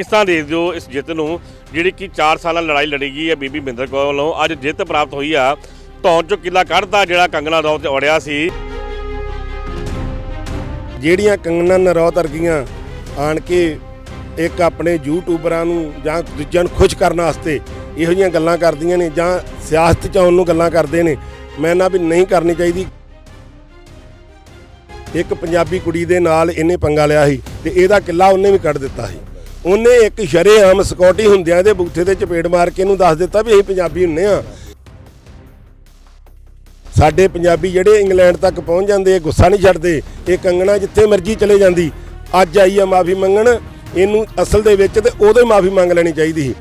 ਕਿਸ ਤਰ੍ਹਾਂ ਦੇਖਦੇ ਹੋ ਇਸ ਜਿੱਤ ਨੂੰ? ਜਿਹੜੀ ਕਿ 4 ਸਾਲਾਂ ਲੜਾਈ ਲੜੀ ਗਈ ਹੈ ਬੀਬੀ ਬਿੰਦਰ ਕੌਰ ਵੱਲੋਂ। ਅੱਜ ਜਿੱਤ ਪ੍ਰਾਪਤ ਹੋਈ ਆ। ਧੌਣ ਚੋਂ ਕਿਲਾ ਕੱਢਦਾ ਜਿਹੜਾ ਕੰਗਣਾ ਰੌਤ ਤੇ ਅੜਿਆ ਸੀ। ਜਿਹੜੀਆਂ ਕੰਗਨਾ ਨਰੌਤ ਵਰਗੀਆਂ ਆਣ ਕੇ ਇੱਕ ਆਪਣੇ ਯੂਟਿਊਬਰਾਂ ਨੂੰ ਜਾਂ ਦੂਜਿਆਂ ਨੂੰ ਖੁਸ਼ ਕਰਨ ਵਾਸਤੇ ਇਹੋ ਜਿਹੀਆਂ ਗੱਲਾਂ ਕਰਦੀਆਂ ਨੇ ਜਾਂ ਸਿਆਸਤ ਚ ਆਉਣ ਨੂੰ ਗੱਲਾਂ ਕਰਦੇ ਨੇ, ਮੈਂ ਨਾ ਵੀ ਨਹੀਂ ਕਰਨੀ ਚਾਹੀਦੀ। ਇੱਕ ਪੰਜਾਬੀ ਕੁੜੀ ਦੇ ਨਾਲ ਇਹਨੇ ਪੰਗਾ ਲਿਆ ਸੀ ਤੇ ਇਹਦਾ ਕਿੱਲਾ ਉਹਨੇ ਵੀ ਕੱਢ ਦਿੱਤਾ ਸੀ। ਉਹਨੇ ਇੱਕ ਸ਼ਰੇਆਮ ਸਕਿਉਰਟੀ ਹੁੰਦਿਆਂ ਦੇ ਬੂਥੇ ਤੇ ਚਪੇੜ ਮਾਰ ਕੇ ਇਹਨੂੰ ਦੱਸ ਦਿੱਤਾ ਵੀ ਅਸੀਂ ਪੰਜਾਬੀ ਹੁੰਨੇ ਆ। ਸਾਡੇ ਪੰਜਾਬੀ ਜਿਹੜੇ ਇੰਗਲੈਂਡ ਤੱਕ ਪਹੁੰਚ ਜਾਂਦੇ ਗੁੱਸਾ ਨਹੀਂ ਛੱਡਦੇ, ਇਹ ਕੰਗਣਾ ਜਿੱਥੇ ਮਰਜ਼ੀ ਚਲੇ ਜਾਂਦੀ। ਅੱਜ ਆਈ ਆ ਮਾਫੀ ਮੰਗਣ, ਇਹਨੂੰ ਅਸਲ ਦੇ ਵਿੱਚ ਤੇ ਉਦੋਂ ਹੀ ਮਾਫੀ ਮੰਗ ਲੈਣੀ ਚਾਹੀਦੀ ਸੀ।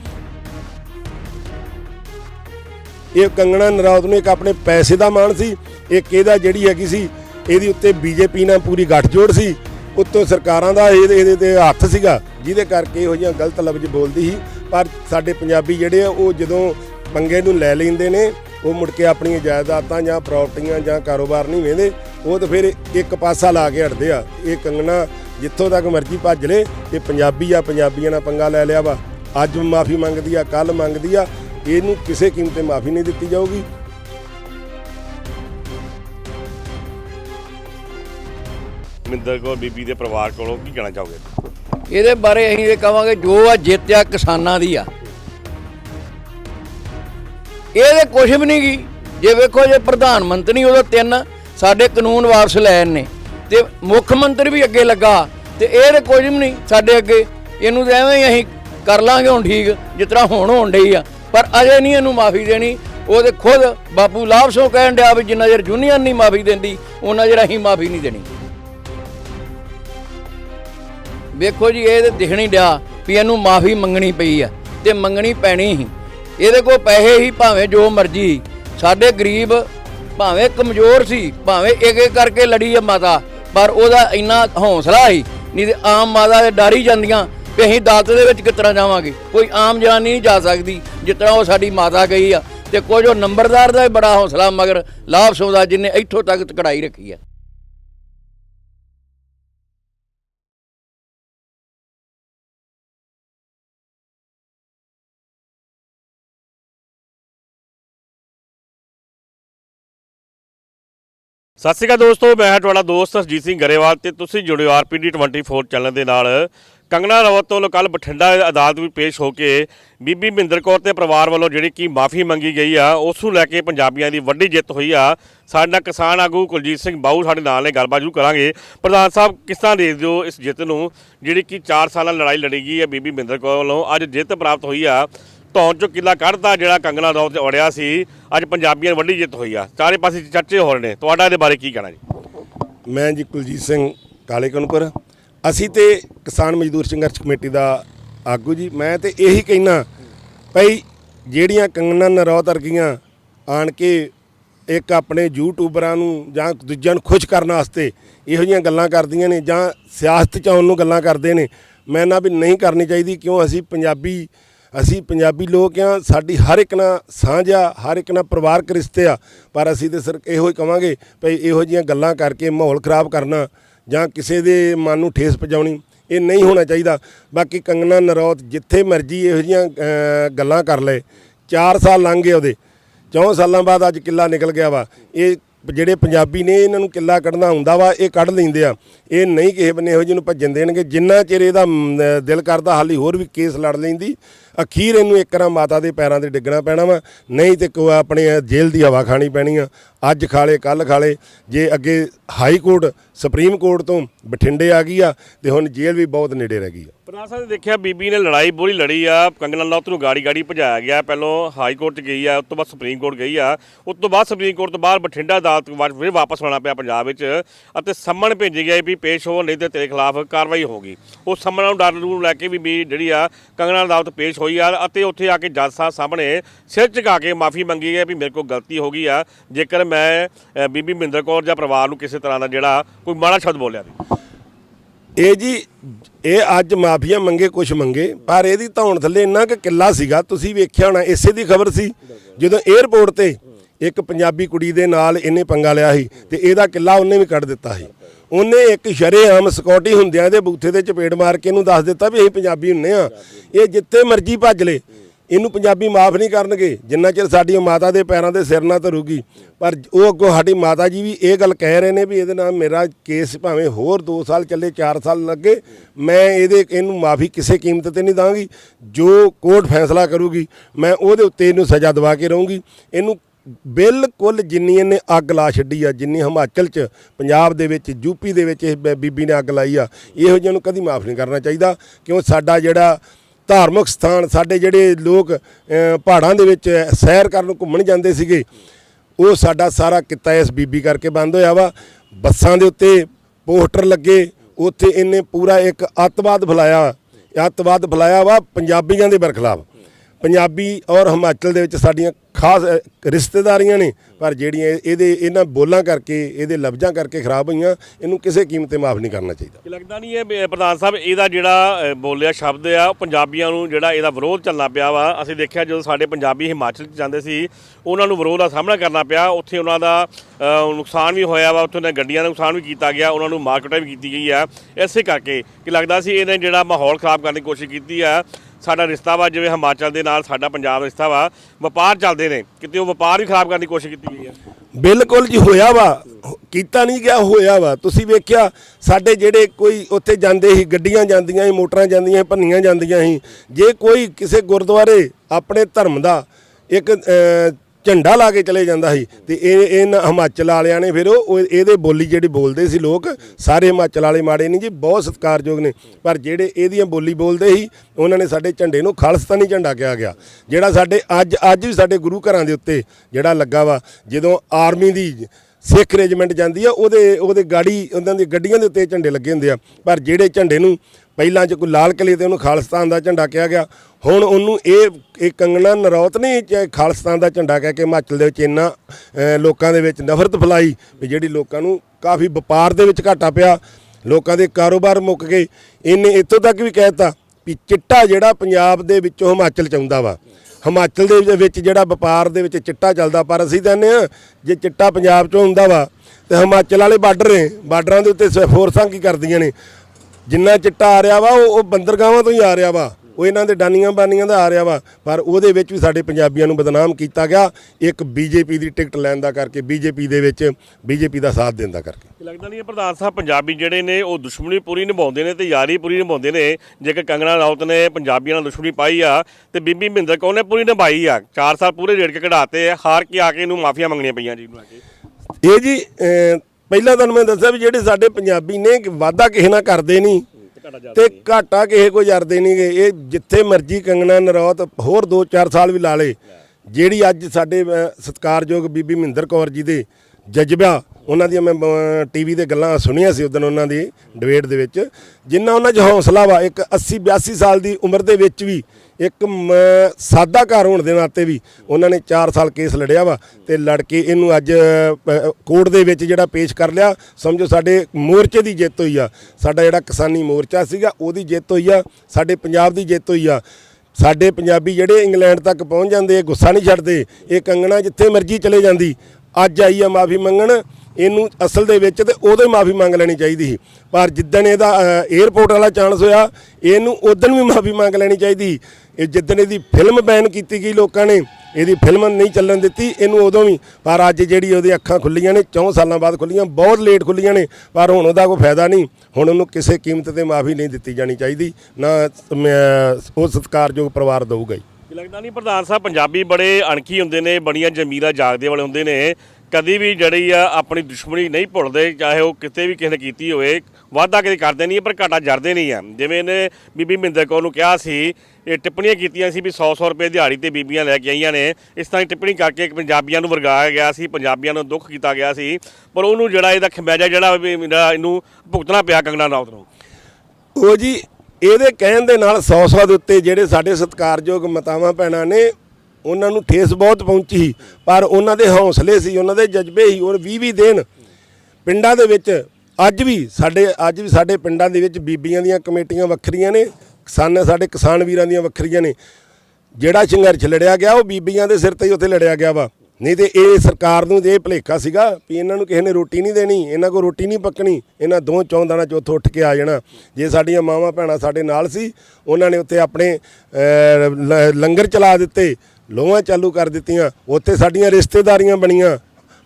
ਇਹ ਕੰਗਣਾ ਨਰੌਤ ਨੂੰ ਇੱਕ ਆਪਣੇ ਪੈਸੇ ਦਾ ਮਾਣ ਸੀ, ਇੱਕ ਇਹਦਾ ਜਿਹੜੀ ਹੈਗੀ ਸੀ, ਇਹਦੀ ਉੱਤੇ ਬੀਜੇਪੀ ਨਾਲ ਪੂਰੀ ਗੱਠਜੋੜ ਸੀ, ਉੱਤੋਂ ਸਰਕਾਰਾਂ ਦਾ ਇਹਦੇ ਇਹਦੇ ਤੇ ਹੱਥ ਸੀਗਾ। ਜਿਹਦੇ ਕਰਕੇ ਇਹੋ ਜਿਹੀਆਂ ਗਲਤ ਲਫ਼ਜ਼ ਬੋਲਦੀ ਸੀ। ਪਰ ਸਾਡੇ ਪੰਜਾਬੀ ਜਿਹੜੇ ਆ, ਉਹ ਜਦੋਂ ਪੰਗੇ ਨੂੰ ਲੈ ਲੈਂਦੇ ਨੇ, ਉਹ ਮੁੜ ਕੇ ਆਪਣੀਆਂ ਜਾਇਦਾਦਾਂ ਜਾਂ ਪ੍ਰਾਪਰਟੀਆਂ ਜਾਂ ਕਾਰੋਬਾਰ ਨਹੀਂ ਵੇਂਦੇ ਉਹ ਤਾਂ ਫਿਰ ਇੱਕ ਪਾਸਾ ਲਾ ਕੇ ਹਟਦੇ ਆ। ਇਹ ਕੰਗਣਾ ਜਿੱਥੋਂ ਤੱਕ ਮਰਜ਼ੀ ਭੱਜ ਲੇ, ਇਹ ਪੰਜਾਬੀ ਆ, ਪੰਜਾਬੀਆਂ ਨਾਲ ਪੰਗਾ ਲੈ ਲਿਆ ਵਾ। ਅੱਜ ਮਾਫੀ ਮੰਗਦੀ ਆ ਕੱਲ ਮੰਗਦੀ ਆ। ਇਹਨੂੰ ਕਿਸੇ ਕੀਮਤ ਤੇ ਮਾਫੀ ਨਹੀਂ ਦਿੱਤੀ ਜਾਊਗੀ। ਮਹਿੰਦਰ ਕੌਰ ਬੀਬੀ ਦੇ ਪਰਿਵਾਰ ਕੋਲੋਂ ਕੀ ਕਹਿਣਾ ਚਾਹੋਗੇ? ਇਹਦੇ ਬਾਰੇ ਅਸੀਂ ਇਹ ਕਵਾਂਗੇ ਜੋ ਆ ਜਿੱਤ ਆ ਕਿਸਾਨਾਂ ਦੀ ਆ। ਇਹਦੇ ਕੁਝ ਵੀ ਨਹੀਂ ਗੀ। ਜੇ ਵੇਖੋ ਜੇ ਪ੍ਰਧਾਨ ਮੰਤਰੀ ਉਹਦੇ ਤਿੰਨ ਸਾਡੇ ਕਾਨੂੰਨ ਵਾਪਸ ਲੈਣ ਨੇ ਤੇ ਮੁੱਖ ਮੰਤਰੀ ਵੀ ਅੱਗੇ ਲੱਗਾ ਤੇ ਇਹਦੇ ਕੁਝ ਵੀ ਨਹੀਂ ਸਾਡੇ ਅੱਗੇ। ਇਹਨੂੰ ਤਾਂ ਐਵੇਂ ਹੀ ਅਸੀਂ ਕਰ ਲਾਂਗੇ ਹੁਣ ਠੀਕ, ਜਿਸ ਤਰ੍ਹਾਂ ਹੁਣ ਹੋਣ ਡਈ ਆ। ਪਰ ਅਜੇ ਨਹੀਂ ਇਹਨੂੰ ਮਾਫੀ ਦੇਣੀ। ਉਹਦੇ ਖੁਦ ਬਾਪੂ ਲਾਭ ਸੋ ਕਹਿਣ ਡਿਆ ਵੀ ਜਿੰਨਾ ਚਿਰ ਯੂਨੀਅਨ ਨਹੀਂ ਮਾਫੀ ਦਿੰਦੀ, ਉਹਨਾਂ ਚਿਰ ਅਸੀਂ ਮਾਫੀ ਨਹੀਂ ਦੇਣੀ। ਵੇਖੋ ਜੀ, ਇਹ ਤੇ ਦਿਖ ਨਹੀਂ ਡਿਆ ਵੀ ਇਹਨੂੰ ਮਾਫੀ ਮੰਗਣੀ ਪਈ ਆ ਤੇ ਮੰਗਣੀ ਪੈਣੀ ਹੀ। ਇਹਦੇ ਕੋਲ ਪੈਸੇ ਹੀ ਭਾਵੇਂ ਜੋ ਮਰਜ਼ੀ ਸਾਡੇ ਗਰੀਬ ਭਾਵੇਂ ਕਮਜ਼ੋਰ ਸੀ, ਭਾਵੇਂ ਇੱਕ ਇੱਕ ਕਰਕੇ ਲੜੀ ਆ ਮਾਤਾ, ਪਰ ਉਹਦਾ ਇੰਨਾ ਹੌਸਲਾ ਸੀ, ਨਹੀਂ ਤੇ ਆਮ ਮਾਤਾ ਦੇ ਡਰ ਹੀ ਜਾਂਦੀਆਂ ਵੀ ਅਸੀਂ ਅਦਾਲਤ ਦੇ ਵਿੱਚ ਕਿਸ ਤਰ੍ਹਾਂ ਜਾਵਾਂਗੇ। ਕੋਈ ਆਮ ਜਾਨ ਨਹੀਂ ਜਾ ਸਕਦੀ ਜਿਸ ਤਰ੍ਹਾਂ ਉਹ ਸਾਡੀ ਮਾਤਾ ਗਈ ਆ। ਤੇ ਕੁਝ ਉਹ ਨੰਬਰਦਾਰ ਦਾ ਵੀ ਬੜਾ ਹੌਸਲਾ, ਮਗਰ ਲਾਭ ਸੌਦਾ, ਜਿਨੇ ਇੱਥੋਂ ਤੱਕ ਕਢਾਈ ਰੱਖੀ ਆ। ਸਤਿ ਸ਼੍ਰੀ ਅਕਾਲ ਦੋਸਤੋ, ਮੈਂ ਹਾਂ ਤੁਹਾਡਾ ਦੋਸਤ ਹਰਜੀਤ ਸਿੰਘ ਗਰੇਵਾਲ ਤੇ ਤੁਸੀਂ ਜੁੜੇ ਹੋ ਆਰਪੀਡੀ 24 ਚੈਨਲ ਦੇ ਨਾਲ। ਕੰਗਣਾ ਰਵਤ ਵੱਲੋਂ ਕੱਲ ਬਠਿੰਡਾ ਅਦਾਲਤ ਵਿੱਚ ਪੇਸ਼ ਹੋ ਕੇ ਬੀਬੀ ਮਹਿੰਦਰ ਕੌਰ ਤੇ ਪਰਿਵਾਰ ਵੱਲੋਂ ਜਿਹੜੀ ਕਿ ਮਾਫੀ ਮੰਗੀ ਗਈ ਆ, ਉਸ ਨੂੰ ਲੈ ਕੇ ਪੰਜਾਬੀਆਂ ਦੀ ਵੱਡੀ ਜਿੱਤ ਹੋਈ ਆ। ਸਾਡੇ ਨਾਲ ਕਿਸਾਨ ਆਗੂ ਕੁਲਜੀਤ ਸਿੰਘ ਬਾਊ ਸਾਡੇ ਨਾਲ ਨੇ, ਗੱਲਬਾਤ ਜੂ ਕਰਾਂਗੇ। ਪ੍ਰਧਾਨ ਸਾਹਿਬ, ਕਿਸ ਤਰ੍ਹਾਂ ਦੇਖਦੇ ਹੋ ਇਸ ਜਿੱਤ ਨੂੰ, ਜਿਹੜੀ ਕਿ 4 ਸਾਲਾਂ ਲੜਾਈ ਲੜੀ ਗਈ ਹੈ ਬੀਬੀ ਮਹਿੰਦਰ ਕੌਰ ਵੱਲੋਂ, ਅੱਜ ਜਿੱਤ ਪ੍ਰਾਪਤ ਹੋਈ ਆ। ਧੌਣ ਚੋਂ ਕਿਲਾ ਕੱਢਦਾ ਜਿਹੜਾ ਕੰਗਣਾ ਰੌਤ ਤੇ ਅੜਿਆ ਸੀ। ਅੱਜ ਪੰਜਾਬੀਆਂ ਵੱਡੀ ਜਿੱਤ ਹੋਈ ਆ। ਚਾਰੇ ਪਾਸੇ ਚਰਚੇ ਹੋ ਰਹੇ ਨੇ। ਤੁਹਾਡਾ ਇਹਦੇ ਬਾਰੇ ਕੀ ਕਹਿਣਾ ਜੀ? ਮੈਂ ਜੀ ਕੁਲਜੀਤ ਸਿੰਘ ਕਾਲੇ ਕਨਪੁਰ ਅਸੀਂ ਤੇ ਕਿਸਾਨ ਮਜ਼ਦੂਰ ਸੰਘਰਸ਼ ਕਮੇਟੀ ਦਾ ਆਗੂ ਜੀ। ਮੈਂ ਤੇ ਇਹੀ ਕਹਿਣਾ ਭਈ ਜਿਹੜੀਆਂ ਕੰਗਨਾ ਨਰੌਤ ਵਰਗੀਆਂ ਆਣ ਕੇ ਇੱਕ ਆਪਣੇ ਯੂਟਿਊਬਰਾਂ ਨੂੰ ਜਾਂ ਦੂਜਿਆਂ ਨੂੰ ਖੁਸ਼ ਕਰਨ ਵਾਸਤੇ ਇਹੋ ਜਿਹੀਆਂ ਗੱਲਾਂ ਕਰਦੀਆਂ ਨੇ ਜਾਂ ਸਿਆਸਤ ਚ ਆਉਣ ਨੂੰ ਗੱਲਾਂ ਕਰਦੇ ਨੇ, ਮੈਂ ਨਾ ਵੀ ਨਹੀਂ ਕਰਨੀ ਚਾਹੀਦੀ। ਕਿਉਂ? ਅਸੀਂ ਪੰਜਾਬੀ ਅਸੀਂ ਪੰਜਾਬੀ ਲੋਕ ਆ ਸਾਡੀ ਹਰ ਇੱਕ ਨਾਲ ਸਾਂਝ ਆ, ਹਰ ਇੱਕ ਨਾਲ ਪਰਿਵਾਰਕ ਰਿਸ਼ਤੇ ਆ, ਪਰ ਅਸੀਂ ਤੇ ਸਿਰ ਇਹੋ ਹੀ ਕਵਾਂਗੇ ਭਈ ਇਹੋ ਜਿਹੀਆਂ ਗੱਲਾਂ ਕਰਕੇ ਮਾਹੌਲ ਖਰਾਬ ਕਰਨਾ ਜਾਂ ਕਿਸੇ ਦੇ ਮਨ ਨੂੰ ਠੇਸ ਪਹੁੰਚਾਉਣੀ, ਇਹ ਨਹੀਂ ਹੋਣਾ ਚਾਹੀਦਾ। ਬਾਕੀ ਕੰਗਨਾ ਨਰੌਤ ਜਿੱਥੇ ਮਰਜ਼ੀ ਇਹੋ ਜਿਹੀਆਂ ਗੱਲਾਂ ਕਰ ਲਏ। 4 ਸਾਲ ਲੰਘ ਗਏ ਉਹਦੇ। 4 ਸਾਲਾਂ ਬਾਅਦ ਅੱਜ ਕਿੱਲਾ ਨਿਕਲ ਗਿਆ ਵਾ। ਇਹ ਜਿਹੜੇ ਪੰਜਾਬੀ ਨੇ ਇਹਨਾਂ ਨੂੰ ਕਿੱਲਾ ਕੱਢਣਾ ਹੁੰਦਾ ਵਾ, ਇਹ ਕੱਢ ਲੈਂਦੇ ਆ। ਇਹ ਨਹੀਂ ਕਿਸੇ ਬੰਨੇ ਇਹੋ ਜਿਹੇ ਨੂੰ ਭੱਜਣ ਦੇਣਗੇ। ਜਿੰਨਾ ਚਿਰ ਇਹਦਾ ਦਿਲ ਕਰਦਾ, ਹਾਲੀ ਹੋਰ ਵੀ ਕੇਸ ਲੜ ਲੈਂਦੀ, ਅਖੀਰ ਇਹਨੂੰ ਇੱਕ ਰਾਂ ਮਾਤਾ ਦੇ ਪੈਰਾਂ ਤੇ ਡਿੱਗਣਾ ਪੈਣਾ ਵਾ। ਨਹੀਂ ਤੇ ਕੋ ਆਪਣੇ ਜੇਲ੍ਹ ਦੀ ਹਵਾ ਖਾਣੀ ਪੈਣੀ ਆ। ਅੱਜ ਖਾਲੇ ਕੱਲ ਖਾਲੇ। ਜੇ ਅੱਗੇ ਹਾਈ ਕੋਰਟ, ਸੁਪਰੀਮ ਕੋਰਟ ਤੋਂ ਬਠਿੰਡੇ ਆ ਗਈ ਆ, ਤੇ ਹੁਣ ਜੇਲ੍ਹ ਵੀ ਬਹੁਤ ਨੇੜੇ ਰਹਿ ਗਈ ਆ। ਪ੍ਰਧਾਨ ਸਾਹਿਬ ਨੇ ਦੇਖਿਆ ਬੀਬੀ ਨੇ ਲੜਾਈ ਬੋਲੀ ਲੜੀ ਆ, ਕੰਗਣਾ ਰਣੌਤ ਨੂੰ ਗਾੜੀ ਗਾੜੀ ਭਜਾਇਆ ਗਿਆ, ਪਹਿਲਾਂ ਹਾਈ ਕੋਰਟ 'ਚ ਗਈ ਆ, ਉਸ ਤੋਂ ਬਾਅਦ ਸੁਪਰੀਮ ਕੋਰਟ ਗਈ ਆ, ਉਸ ਤੋਂ ਬਾਅਦ ਸੁਪਰੀਮ ਕੋਰਟ ਤੋਂ ਬਾਅਦ ਬਠਿੰਡਾ ਅਦਾਲਤ ਵਾ- ਫਿਰ ਵਾਪਸ ਆਉਣਾ ਪਿਆ ਪੰਜਾਬ ਵਿੱਚ ਅਤੇ ਸੰਮਣ ਭੇਜੀ ਗਿਆ ਵੀ ਪੇਸ਼ ਹੋ ਨਹੀਂ ਤੇ ਤੇਰੇ ਖਿਲਾਫ ਕਾਰਵਾਈ ਹੋਗੀ ਉਹ ਸੰਮਣ ਨੂੰ ਡਰ ਨੂੰ ਲੈ ਕੇ ਵੀ ਵੀ ਜਿਹੜੀ ਆ ਕੰਗਣਾ ਅਦਾਲਤ ਪੇਸ਼ ਹੋਈ ਆ ਅਤੇ ਉੱਥੇ ਆ ਕੇ ਜੱਜ ਸਾਹਿਬ ਸਾਹਮਣੇ ਸਿਰ ਝੁਕਾ ਕੇ ਮਾਫੀ ਮੰਗੀ ਹੈ ਵੀ ਮੇਰੇ ਕੋਲ ਗਲਤੀ ਹੋ ਗਈ ਆ, ਜੇਕਰ ਮੈਂ ਬੀਬੀ ਮਹਿੰਦਰ ਕੌਰ ਜਾਂ ਪਰਿਵਾਰ ਨੂੰ ਕਿਸੇ ਤਰ੍ਹਾਂ ਦਾ ਜਿਹੜਾ ਕੋਈ ਮਾੜਾ ਸ਼ਬਦ ਬੋਲਿਆ ਨਹੀਂ ਇਹ ਜੀ, ਇਹ ਅੱਜ ਮਾਫੀਆ ਮੰਗੇ, ਕੁਛ ਮੰਗੇ, ਪਰ ਇਹਦੀ ਧੌਣ ਥੱਲੇ ਇੰਨਾ ਕਿ ਕਿੱਲਾ ਸੀਗਾ, ਤੁਸੀਂ ਵੇਖਿਆ ਹੋਣਾ, ਇਸੇ ਦੀ ਖਬਰ ਸੀ। ਜਦੋਂ 에ਅਰਪੋਰਟ ਤੇ ਇੱਕ ਪੰਜਾਬੀ ਕੁੜੀ ਦੇ ਨਾਲ ਇਹਨੇ ਪੰਗਾ ਲਿਆ ਸੀ ਤੇ ਇਹਦਾ ਕਿੱਲਾ ਉਹਨੇ ਵੀ ਕੱਢ ਦਿੱਤਾ ਸੀ। ਉਹਨੇ ਇੱਕ ਸ਼ਰੇਆਮ ਸਿਕਿਉਰਟੀ ਹੁੰਦਿਆਂ ਦੇ ਬੂਥੇ ਤੇ ਚਪੇੜ ਮਾਰ ਕੇ ਇਹਨੂੰ ਦੱਸ ਦਿੱਤਾ ਵੀ ਅਸੀਂ ਪੰਜਾਬੀ ਹੁੰਨੇ ਆ। ਇਹ ਜਿੱਥੇ ਮਰਜ਼ੀ ਭੱਜ ਲੇ। ਇਹਨੂੰ ਪੰਜਾਬੀ ਮਾਫ ਨਹੀਂ ਕਰਨਗੇ। ਜਿੰਨਾ ਚਿਰ ਸਾਡੀ ਮਾਤਾ ਦੇ ਪੈਰਾਂ ਦੇ ਸਿਰ ਨਾ ਧਰੂਗੀ। ਪਰ ਉਹ ਅੱਗੋਂ ਸਾਡੀ ਮਾਤਾ ਜੀ ਵੀ ਇਹ ਗੱਲ ਕਹਿ ਰਹੇ ਨੇ ਵੀ ਇਹਦੇ ਨਾਲ ਮੇਰਾ ਕੇਸ ਭਾਵੇਂ ਹੋਰ 2 ਸਾਲ ਚੱਲੇ 4 ਸਾਲ ਲੱਗੇ, ਮੈਂ ਇਹਦੇ, ਇਹਨੂੰ ਮਾਫੀ ਕਿਸੇ ਕੀਮਤ ਤੇ ਨਹੀਂ ਦਾਂਗੀ। ਜੋ ਕੋਰਟ ਫੈਸਲਾ ਕਰੂਗੀ, ਮੈਂ ਉਹਦੇ ਉੱਤੇ ਇਹਨੂੰ ਸਜ਼ਾ ਦਵਾ ਕੇ ਰਹੂੰਗੀ। ਇਹਨੂੰ ਬਿਲਕੁਲ ਜਿੰਨੀ ਇਹਨੇ ਅੱਗ ਲਾ ਛੱਡੀ ਆ, ਜਿੰਨੀ ਹਿਮਾਚਲ 'ਚ, ਪੰਜਾਬ ਦੇ ਵਿੱਚ ਯੂਪੀ ਦੇ ਵਿੱਚ ਇਹ ਬ- ਬੀਬੀ ਨੇ ਅੱਗ ਲਾਈ ਆ, ਇਹੋ ਜਿਹਾ ਨੂੰ ਕਦੀ ਮਾਫ ਨਹੀਂ ਕਰਨਾ ਚਾਹੀਦਾ। ਕਿਉਂ ਸਾਡਾ ਜਿਹੜਾ ਧਾਰਮਿਕ ਸਥਾਨ ਸਾਡੇ ਜਿਹੜੇ ਲੋਕ ਪਹਾੜਾਂ ਦੇ ਵਿੱਚ ਸੈਰ ਕਰਨ ਘੁੰਮਣ ਜਾਂਦੇ ਸੀਗੇ, ਉਹ ਸਾਡਾ ਸਾਰਾ ਕਿੱਤਾ ਇਸ ਬੀਬੀ ਕਰਕੇ ਬੰਦ ਹੋਇਆ ਵਾ। ਬੱਸਾਂ ਦੇ ਉੱਤੇ ਪੋਸਟਰ ਲੱਗੇ, ਉੱਥੇ ਇਹਨੇ ਪੂਰਾ ਇੱਕ ਅੱਤਵਾਦ ਫੈਲਾਇਆ। ਅੱਤਵਾਦ ਫੈਲਾਇਆ ਵਾ ਪੰਜਾਬੀਆਂ ਦੇ ਬਰਖਲਾਫ ਪੰਜਾਬੀ ਔਰ ਹਿਮਾਚਲ ਦੇ ਵਿੱਚ ਸਾਡੀਆਂ ਖਾਸ ਰਿਸ਼ਤੇਦਾਰੀਆਂ ਨੇ, ਪਰ ਜਿਹੜੀਆਂ ਇਹਦੇ, ਇਹਨਾਂ ਬੋਲਾਂ ਕਰਕੇ, ਇਹਦੇ ਲਫ਼ਜ਼ਾਂ ਕਰਕੇ ਖਰਾਬ ਹੋਈਆਂ, ਇਹਨੂੰ ਕਿਸੇ ਕੀਮਤ ਤੇ ਮਾਫ ਨਹੀਂ ਕਰਨਾ ਚਾਹੀਦਾ। ਲੱਗਦਾ ਨਹੀਂ ਇਹ ਪ੍ਰਧਾਨ ਸਾਹਿਬ, ਇਹਦਾ ਜਿਹੜਾ ਬੋਲਿਆ ਸ਼ਬਦ ਆ, ਉਹ ਪੰਜਾਬੀਆਂ ਨੂੰ ਜਿਹੜਾ ਇਹਦਾ ਵਿਰੋਧ ਚੱਲਣਾ ਪਿਆ ਵਾ। ਅਸੀਂ ਦੇਖਿਆ ਜਦੋਂ ਸਾਡੇ ਪੰਜਾਬੀ ਹਿਮਾਚਲ 'ਚ ਜਾਂਦੇ ਸੀ, ਉਹਨਾਂ ਨੂੰ ਵਿਰੋਧ ਦਾ ਸਾਹਮਣਾ ਕਰਨਾ ਪਿਆ। ਉੱਥੇ ਉਹਨਾਂ ਦਾ ਨੁਕਸਾਨ ਵੀ ਹੋਇਆ ਵਾ, ਉੱਥੇ ਉਹਨਾਂ ਗੱਡੀਆਂ ਦਾ ਨੁਕਸਾਨ ਵੀ ਕੀਤਾ ਗਿਆ, ਉਹਨਾਂ ਨੂੰ ਮਾਰਕਟਾਂ ਵੀ ਕੀਤੀ ਗਈ ਆ। ਇਸੇ ਕਰਕੇ, ਕਿ ਲੱਗਦਾ ਸੀ ਇਹਨੇ ਜਿਹੜਾ ਮਾਹੌਲ ਖਰਾਬ ਕਰਨ ਦੀ ਕੋਸ਼ਿਸ਼ ਕੀਤੀ ਆ ਸਾਡਾ ਰਿਸ਼ਤਾ ਵਾ ਜਿਵੇਂ ਹਿਮਾਚਲ ਦੇ ਨਾਲ ਸਾਡਾ ਪੰਜਾਬ ਰਿਸ਼ਤਾ ਵਾ ਵਪਾਰ ਚੱਲਦੇ ਨੇ। ਕਿਤੇ ਉਹ ਵਪਾਰ ਵੀ ਖਰਾਬ ਕਰਨ ਦੀ ਕੋਸ਼ਿਸ਼ ਕੀਤੀ ਗਈ ਹੈ ਬਿਲਕੁਲ ਜੀ ਹੋਇਆ ਵਾ। ਕੀਤਾ ਨਹੀਂ ਗਿਆ ਹੋਇਆ ਵਾ। ਤੁਸੀਂ ਵੇਖਿਆ ਸਾਡੇ ਜਿਹੜੇ ਕੋਈ ਉੱਥੇ ਜਾਂਦੇ ਸੀ ਗੱਡੀਆਂ ਜਾਂਦੀਆਂ ਸੀ ਮੋਟਰਾਂ ਜਾਂਦੀਆਂ ਸੀ ਭੰਨੀਆਂ ਜਾਂਦੀਆਂ ਸੀ। ਜੇ ਕੋਈ ਕਿਸੇ ਗੁਰਦੁਆਰੇ ਆਪਣੇ ਧਰਮ ਦਾ ਇੱਕ ਅਹ, ਝੰਡਾ ਲਾ ਕੇ ਚਲੇ ਜਾਂਦਾ ਸੀ ਤੇ ਇਹ ਇਹਨਾਂ ਹਿਮਾਚਲ ਵਾਲਿਆਂ ਨੇ ਫਿਰ ਉਹ ਇਹਦੇ ਬੋਲੀ ਜਿਹੜੀ ਬੋਲਦੇ ਸੀ ਲੋਕ, ਸਾਰੇ ਹਿਮਾਚਲ ਵਾਲੇ ਮਾੜੇ ਨਹੀਂ ਜੀ, ਬਹੁਤ ਸਤਿਕਾਰਯੋਗ ਨੇ। ਪਰ ਜਿਹੜੇ ਇਹਦੀਆਂ ਬੋਲੀ ਬੋਲਦੇ ਸੀ, ਉਹਨਾਂ ਨੇ ਸਾਡੇ ਝੰਡੇ ਨੂੰ ਖਾਲਸਤਾਨੀ ਝੰਡਾ ਕਿਹਾ ਗਿਆ। ਜਿਹੜਾ ਸਾਡੇ ਅੱਜ ਅੱਜ ਵੀ ਸਾਡੇ ਗੁਰੂ ਘਰਾਂ ਦੇ ਉੱਤੇ ਜਿਹੜਾ ਲੱਗਾ ਵਾ, ਜਦੋਂ ਆਰਮੀ ਦੀ ਸਿੱਖ ਰੈਜੀਮੈਂਟ ਜਾਂਦੀ ਆ, ਉਹਦੇ ਉਹਦੇ ਗਾੜੀ, ਉਹਨਾਂ ਦੀ ਗੱਡੀਆਂ ਦੇ ਉੱਤੇ ਝੰਡੇ ਲੱਗੇ ਹੁੰਦੇ ਆ। ਪਰ ਜਿਹੜੇ ਝੰਡੇ ਨੂੰ ਪਹਿਲਾਂ ਚ ਕੋਈ ਲਾਲ ਕਿਲੇ ਤੇ ਉਹਨੂੰ ਖਾਲਿਸਤਾਨ ਦਾ ਝੰਡਾ ਕਿਹਾ ਗਿਆ, ਹੁਣ ਉਹਨੂੰ ਇਹ ਇਹ ਕੰਗਣਾ ਨਰੌਤ ਨੇ ਚਾਹੇ ਖਾਲਿਸਤਾਨ ਦਾ ਝੰਡਾ ਕਹਿ ਕੇ ਹਿਮਾਚਲ ਦੇ ਵਿੱਚ ਇੰਨਾ ਲੋਕਾਂ ਦੇ ਵਿੱਚ ਨਫ਼ਰਤ ਫੈਲਾਈ ਵੀ ਜਿਹੜੀ ਲੋਕਾਂ ਨੂੰ ਕਾਫੀ ਵਪਾਰ ਦੇ ਵਿੱਚ ਘਾਟਾ ਪਿਆ, ਲੋਕਾਂ ਦੇ ਕਾਰੋਬਾਰ ਮੁੱਕ ਗਏ। ਇਹਨੇ ਇੱਥੋਂ ਤੱਕ ਵੀ ਕਹਿਤਾ ਵੀ ਚਿੱਟਾ ਜਿਹੜਾ ਪੰਜਾਬ ਦੇ ਵਿੱਚੋਂ ਹਿਮਾਚਲ ਚ ਆਉਂਦਾ ਵਾ, ਹਿਮਾਚਲ ਦੇ ਵਿੱਚ- ਜਿਹੜਾ ਵਪਾਰ ਦੇ ਵਿੱਚ ਚਿੱਟਾ ਚੱਲਦਾ, ਪਰ ਅਸੀਂ ਕਹਿੰਦੇ ਆ, ਜੇ ਚਿੱਟਾ ਪੰਜਾਬ ਚੋਂ ਹੁੰਦਾ ਵਾ, ਤੇ ਹਿਮਾਚਲ ਵਾਲੇ ਬਾਰਡਰ ਨੇ, ਬਾਰਡਰਾਂ ਦੇ ਉੱਤੇ ਸ- ਫੋਰਸਾਂ ਕੀ ਕਰਦੀਆਂ ਨੇ। ਜਿੰਨਾ ਚਿੱਟਾ ਆ ਰਿਹਾ ਵਾ ਉਹ ਉਹ ਬੰਦਰਗਾਹਾਂ ਤੋਂ ਹੀ ਆ ਰਿਹਾ ਵਾ। ਉਹ ਇਹਨਾਂ ਦੇ ਡਾਨੀਆਂ ਬਾਨੀਆਂ ਦਾ ਆ ਰਿਹਾ ਵਾ। ਪਰ ਉਹਦੇ ਵਿੱਚ ਵੀ ਸਾਡੇ ਪੰਜਾਬੀਆਂ ਨੂੰ ਬਦਨਾਮ ਕੀਤਾ ਗਿਆ। ਇੱਕ ਬੀਜੇਪੀ ਦੀ ਟਿਕਟ ਲੈਣ ਦਾ ਕਰਕੇ ਬੀਜੇਪੀ ਦੇ ਵਿੱਚ ਬੀਜੇਪੀ ਦਾ ਸਾਥ ਦੇਣ ਦਾ ਕਰਕੇ। ਲੱਗਦਾ ਨਹੀਂ ਇਹ ਪ੍ਰਧਾਨ ਸਾਹਿਬ ਪੰਜਾਬੀ ਜਿਹੜੇ ਨੇ ਉਹ ਦੁਸ਼ਮਣੀ ਪੂਰੀ ਨਿਭਾਉਂਦੇ ਨੇ ਤੇ ਯਾਰੀ ਪੂਰੀ ਨਿਭਾਉਂਦੇ ਨੇ। ਜੇਕਰ ਕੰਗਣਾ ਰਾਉਤ ਨੇ ਪੰਜਾਬੀਆਂ ਨਾਲ ਦੁਸ਼ਮਣੀ ਪਾਈ ਆ ਤੇ ਬੀਬੀ ਮਹਿੰਦਰ ਕੌਰ ਨੇ ਪੂਰੀ ਨਿਭਾਈ ਆ। 4 ਸਾਲ ਪੂਰੇ ਰੇੜ ਕੇ ਕਢਾਤੇ ਆ। ਹਾਰ ਕੇ ਆ ਕੇ ਇਹਨੂੰ ਮਾਫੀਆਂ ਮੰਗਣੀਆਂ ਪਈਆਂ ਜੀ ਨੂੰ ਆ ਕੇ। ਇਹ ਜੀ ਪਹਿਲਾਂ ਤੁਹਾਨੂੰ ਮੈਂ ਦੱਸਿਆ ਵੀ ਜਿਹੜੇ ਸਾਡੇ ਪੰਜਾਬੀ ਨੇ ਕਿ ਕਿਸੇ ਨਾਲ ਕਰਦੇ ਨਹੀਂ ਤੇ ਘਾਟਾ ਕਿਸੇ ਕੋ ਜਰਦੇ ਨਹੀਂਗੇ ਇਹ ਜਿੱਥੇ ਮਰਜ਼ੀ ਕੰਗਣਾ ਨਰੌਤ ਹੋਰ 2-4 ਸਾਲ ਵੀ ਲਾ ਲੇ। ਜਿਹੜੀ ਅੱਜ ਸਾਡੇ ਅਹ, ਸਤਿਕਾਰਯੋਗ ਬੀਬੀ ਮਹਿੰਦਰ ਕੌਰ ਜੀ ਦੇ ਜਜ਼ਬਾ ਉਹਨਾਂ ਦੀਆਂ ਮੈਂ ਟੀਵੀ ਤੇ ਗੱਲਾਂ ਸੁਣੀਆਂ ਸੀ ਉਦੋਂ ਉਹਨਾਂ ਦੀ ਡਿਬੇਟ ਦੇ ਵਿੱਚ ਜਿੰਨਾ ਉਹਨਾਂ 'ਚ ਹੌਸਲਾ ਵਾ ਇੱਕ 80 82 ਸਾਲ ਦੀ ਉਮਰ ਦੇ ਵਿੱਚ ਵੀ ਇੱਕ ਮ- ਸਾਦਾ ਘਰ ਹੋਣ ਦੇ ਨਾਤੇ ਵੀ ਉਹਨਾਂ ਨੇ 4 ਸਾਲ ਕੇਸ ਲੜਿਆ ਵਾ ਤੇ ਲੜ ਕੇ ਇਹਨੂੰ ਅੱਜ ਕੋਰਟ ਦੇ ਵਿੱਚ ਜਿਹੜਾ ਪੇਸ਼ ਕਰ ਲਿਆ, ਸਮਝੋ ਸਾਡੇ ਮੋਰਚੇ ਦੀ ਜਿੱਤ ਹੋਈ ਆ। ਸਾਡਾ ਜਿਹੜਾ ਕਿਸਾਨੀ ਮੋਰਚਾ ਸੀਗਾ, ਉਹਦੀ ਜਿੱਤ ਹੋਈ ਆ, ਸਾਡੇ ਪੰਜਾਬ ਦੀ ਜਿੱਤ ਹੋਈ ਆ। ਸਾਡੇ ਪੰਜਾਬੀ ਜਿਹੜੇ ਇੰਗਲੈਂਡ ਤੱਕ ਪਹੁੰਚ ਜਾਂਦੇ ਗੁੱਸਾ ਨਹੀਂ ਛੱਡਦੇ, ਇਹ ਕੰਗਣਾ ਜਿੱਥੇ ਮਰਜ਼ੀ ਚਲੇ ਜਾਂਦੀ। ਅੱਜ ਆਈ ਆ ਮਾਫੀ ਮੰਗਣ, ਇਹਨੂੰ ਅਸਲ ਦੇ ਵਿੱਚ ਤੇ ਉਦੋਂ ਹੀ ਮਾਫੀ ਮੰਗ ਲੈਣੀ ਚਾਹੀਦੀ ਸੀ। ਪਰ ਜਿੱਦਣ ਇਹਦਾ 에ਅਰਪੋਰਟ ਵਾਲਾ ਚਾਂਸ ਹੋਇਆ, ਇਹਨੂੰ ਉਦੋਂ ਵੀ ਮਾਫੀ ਮੰਗ ਲੈਣੀ ਚਾਹੀਦੀ। ਇਹ ਜਿੱਦਣ ਇਹਦੀ ਫਿਲਮ ਬੈਨ ਕੀਤੀ ਗਈ ਲੋਕਾਂ ਨੇ, ਇਹਦੀ ਫਿਲਮ ਨਹੀਂ ਚੱਲਣ ਦਿੱਤੀ, ਇਹਨੂੰ ਉਦੋਂ ਵੀ, ਪਰ ਅੱਜ ਜਿਹੜੀ ਉਹਦੀ ਅੱਖਾਂ ਖੁੱਲੀਆਂ ਨੇ 4 ਸਾਲਾਂ ਬਾਅਦ ਖੁੱਲੀਆਂ, ਬਹੁਤ ਲੇਟ ਖੁੱਲੀਆਂ ਨੇ, ਪਰ ਹੁਣ ਉਹਦਾ ਕੋਈ ਫਾਇਦਾ ਨਹੀਂ, ਹੁਣ ਉਹਨੂੰ ਕਿਸੇ ਕੀਮਤ ਤੇ ਮਾਫੀ ਨਹੀਂ ਦਿੱਤੀ ਜਾਣੀ ਚਾਹੀਦੀ, ਨਾ ਮੈਂ- ਉਹ ਸਤਿਕਾਰਯੋਗ ਪਰਿਵਾਰ ਦਊਗਾ ਹੀ ਲੱਗਦਾ ਨਹੀਂ ਪ੍ਰਧਾਨ ਸਾਹਿਬ, ਪੰਜਾਬੀ ਬੜੇ ਅਣਖੀ ਹੁੰਦੇ ਨੇ, ਬੜੀਆਂ ਜ਼ਮੀਰਾਂ ਜਾਗਦੇ ਵਾਲੇ ਹੁੰਦੇ ਨੇ, ਕਦੀ ਵੀ ਜਿਹੜੀ ਆ ਆਪਣੀ ਦੁਸ਼ਮਣੀ ਨਹੀਂ ਭੁੱਲਦੇ, ਚਾਹੇ ਉਹ ਕਿਤੇ ਵੀ ਕਿਸੇ ਨੇ ਕੀਤੀ ਹੋਵੇ ਵਾਅਦਾ ਕਦੇ ਕਰਦੇ ਨਹੀਂ, ਪਰ ਘਾਟਾ ਜਰਦੇ ਨਹੀਂ ਆ। ਜਿਵੇਂ ਇਹਨੇ ਬੀਬੀ ਮਹਿੰਦਰ ਕੌਰ ਨੂੰ ਕਿਹਾ ਸੀ, ਇਹ ਟਿੱਪਣੀਆਂ ਕੀਤੀਆਂ ਸੀ ਵੀ 100 100 ਰੁਪਏ ਦਿਹਾੜੀ ਤੇ ਬੀਬੀਆਂ ਲੈ ਕੇ ਆਈਆਂ ਨੇ। ਇਸ ਤਰ੍ਹਾਂ ਦੀ ਟਿੱਪਣੀ ਕਰਕੇ ਇੱਕ ਪੰਜਾਬੀਆਂ ਨੂੰ ਵਰਗਾਇਆ ਗਿਆ ਸੀ, ਪੰਜਾਬੀਆਂ ਨੂੰ ਦੁੱਖ ਕੀਤਾ ਗਿਆ ਸੀ। ਪਰ ਉਹਨੂੰ ਜਿਹੜਾ ਇਹਦਾ ਖਮਿਆਜਾ, ਜਿਹੜਾ ਵੀ ਇਹਨੂੰ ਭੁਗਤਣਾ ਪਿਆ ਕੰਗਣਾ ਰਾਉਤ ਨੂੰ। ਉਹ ਜੀ, ਇਹਦੇ ਕਹਿਣ ਦੇ ਨਾਲ 100 100 ਦੇ ਉੱਤੇ ਜਿਹੜੇ ਸਾਡੇ ਸਤਿਕਾਰਯੋਗ ਮਤਾਵਾਂ ਭੈਣਾਂ ਨੇ, ਉਹਨਾਂ ਨੂੰ ਠੇਸ ਬਹੁਤ ਪਹੁੰਚੀ ਪਰ ਉਹਨਾਂ ਦੇ ਹੌਸਲੇ ਸੀ, ਉਹਨਾਂ ਦੇ ਜਜ਼ਬੇ ਸੀ। ਔਰ 20 20 ਦਿਨ ਪਿੰਡਾਂ ਦੇ ਵਿੱਚ ਅੱਜ ਵੀ ਸਾਡੇ, ਅੱਜ ਵੀ ਸਾਡੇ ਪਿੰਡਾਂ ਦੇ ਵਿੱਚ ਬੀਬੀਆਂ ਦੀਆਂ ਕਮੇਟੀਆਂ ਵੱਖਰੀਆਂ ਨੇ, ਕਿਸਾਨ, ਸਾਡੇ ਕਿਸਾਨ ਵੀਰਾਂ ਦੀਆਂ ਵੱਖਰੀਆਂ ਨੇ। ਜਿਹੜਾ ਸੰਘਰਸ਼ ਲੜਿਆ ਗਿਆ, ਉਹ ਬੀਬੀਆਂ ਦੇ ਸਿਰ ਤੇ ਹੀ ਉੱਥੇ ਲੜਿਆ ਗਿਆ ਵਾ। ਨਹੀਂ ਤੇ ਇਹ ਸਰਕਾਰ ਨੂੰ ਤੇ ਇਹ ਭਲੇਖਾ ਸੀਗਾ ਵੀ ਇਹਨਾਂ ਨੂੰ ਕਿਸੇ ਨੇ ਰੋਟੀ ਨਹੀਂ ਦੇਣੀ, ਇਹਨਾਂ ਕੋਲ ਰੋਟੀ ਨਹੀਂ ਪੱਕਣੀ, ਇਹਨਾਂ ਦੋ ਚੌਂਦਾਣਾ ਚ ਉੱਥੋਂ ਉੱਠ ਕੇ ਆ ਜਾਣਾ। ਜੇ ਸਾਡੀਆਂ ਮਾਵਾਂ ਭੈਣਾਂ ਸਾਡੇ ਨਾਲ ਸੀ, ਉਹਨਾਂ ਨੇ ਉੱਥੇ ਆਪਣੇ ਲ- ਲੰਗਰ ਚਲਾ ਦਿੱਤੇ, ਲੋਹਾਂ ਚਾਲੂ ਕਰ ਦਿੱਤੀਆਂ, ਉੱਥੇ ਸਾਡੀਆਂ ਰਿਸ਼ਤੇਦਾਰੀਆਂ ਬਣੀਆਂ,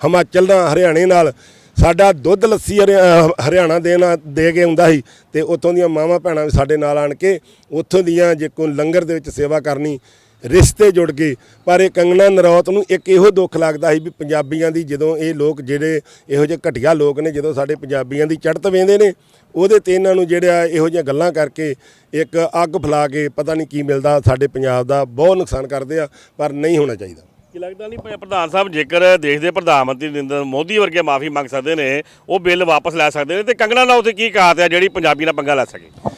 ਹਿਮਾਚਲ ਨਾਲ ਹਰਿਆਣੇ ਨਾਲ। ਸਾਡਾ ਦੁੱਧ ਲੱਸੀ ਹਰਿਆ- ਅਹ ਹਰਿਆਣਾ ਦੇਣਾ ਦੇ ਕੇ ਹੁੰਦਾ ਸੀ ਤੇ ਉੱਥੋਂ ਦੀਆਂ ਮਾਵਾਂ ਭੈਣਾਂ ਵੀ ਸਾਡੇ ਨਾਲ ਆਣ ਕੇ ਉੱਥੋਂ ਦੀਆਂ ਜੇ ਕੋਈ ਲੰਗਰ ਦੇ ਵਿੱਚ ਸੇਵਾ ਕਰਨੀ, ਰਿਸ਼ਤੇ ਜੁੜ ਗਏ। ਪਰ ਇਹ ਕੰਗਣਾ ਨਰੌਤ ਨੂੰ ਇੱਕ ਇਹੋ ਦੁੱਖ ਲੱਗਦਾ ਸੀ ਵੀ ਪੰਜਾਬੀਆਂ ਦੀ ਜਦੋਂ ਇਹ ਲੋਕ ਜਿਹੜੇ ਇਹੋ ਜਿਹੇ ਘਟੀਆ ਲੋਕ ਨੇ, ਜਦੋਂ ਸਾਡੇ ਪੰਜਾਬੀਆਂ ਦੀ ਚੜ੍ਹਤ ਵੇਂਦੇ ਨੇ, ਉਹਦੇ ਤੇ ਇਹਨਾਂ ਨੂੰ ਜਿਹੜਾ ਇਹੋ ਜਿਹੀਆਂ ਗੱਲਾਂ ਕਰਕੇ ਇੱਕ ਅੱਗ ਫਲਾ ਕੇ ਪਤਾ ਨਹੀਂ ਕੀ ਮਿਲਦਾ, ਸਾਡੇ ਪੰਜਾਬ ਦਾ ਬਹੁਤ ਨੁਕਸਾਨ ਕਰਦੇ ਆ, ਪਰ ਨਹੀਂ ਹੋਣਾ ਚਾਹੀਦਾ। ਕੀ ਲੱਗਦਾ ਨਹੀਂ ਪ- ਪ੍ਰਧਾਨ ਸਾਹਿਬ, ਜੇਕਰ ਦੇਸ਼ ਦੇ ਪ੍ਰਧਾਨ ਮੰਤਰੀ ਨਰਿੰਦਰ ਮੋਦੀ ਵਰਗੇ ਮਾਫੀ ਮੰਗ ਸਕਦੇ ਨੇ, ਉਹ ਬਿੱਲ ਵਾਪਸ ਲੈ ਸਕਦੇ ਨੇ, ਤੇ ਕੰਗਣਾ ਨਾਲ ਉੱਥੇ ਕੀ ਕਾਤ ਆ ਜਿਹੜੀ ਪੰਜਾਬੀ ਨਾਲ ਪੰਗਾ ਲੈ ਸਕੇ?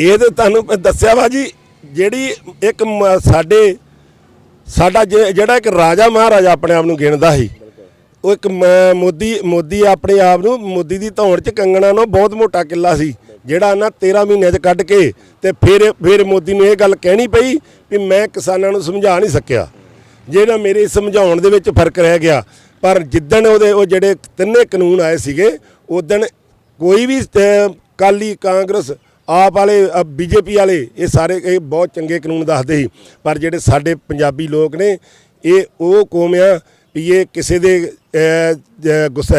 ਇਹ ਤੇ ਤੁਹਾਨੂੰ ਮੈਂ ਦੱਸਿਆ ਵਾ ਜੀ, ਜਿਹੜੀ ਇੱਕ ਮ- ਸਾਡੇ, ਸਾਡਾ ਜੇ- ਜਿਹੜਾ ਇੱਕ ਰਾਜਾ ਮਹਾਰਾਜਾ ਆਪਣੇ ਆਪ ਨੂੰ ਗਿਣਦਾ ਸੀ, ਉਹ ਇੱਕ ਮ- ਮੋਦੀ ਮੋਦੀ ਆਪਣੇ ਆਪ ਨੂੰ, ਮੋਦੀ ਦੀ ਧੌਣ 'ਚ ਕੰਗਣਾ ਨੂੰ ਬਹੁਤ ਮੋਟਾ ਕਿੱਲਾ ਸੀ, ਜਿਹੜਾ ਇਹਨਾਂ 13 ਮਹੀਨਿਆਂ 'ਚ ਕੱਢ ਕੇ, ਤੇ ਫਿਰ ਫਿਰ ਮੋਦੀ ਨੂੰ ਇਹ ਗੱਲ ਕਹਿਣੀ ਪਈ ਵੀ ਮੈਂ ਕਿਸਾਨਾਂ ਨੂੰ ਸਮਝਾ ਨਹੀਂ ਸਕਿਆ। ਜਿਹੜਾ ਮੇਰੇ ਸਮਝਾਉਣ ਦੇ ਵਿੱਚ ਫ਼ਰਕ ਰਹਿ ਗਿਆ ਪਰ ਜਿੱਦਣ ਉਹਦੇ ਉਹ ਜਿਹੜੇ ਤਿੰਨੇ ਕਾਨੂੰਨ ਆਏ ਸੀਗੇ ਉਦਣ ਕੋਈ ਵੀ ਅਹ, ਕਾਲੀ ਕਾਂਗਰਸ ਆਪ ਵਾਲੇ ਬੀਜੇਪੀ ਵਾਲੇ ਇਹ ਸਾਰੇ ਇਹ ਬਹੁਤ ਚੰਗੇ ਕਾਨੂੰਨ ਦੱਸਦੇ ਸੀ। ਪਰ ਜਿਹੜੇ ਸਾਡੇ ਪੰਜਾਬੀ ਲੋਕ ਨੇ ਇਹ ਉਹ ਕੌਮ ਆ ਵੀ ਇਹ ਕਿਸੇ ਦੇ ਗੁੱਸਾ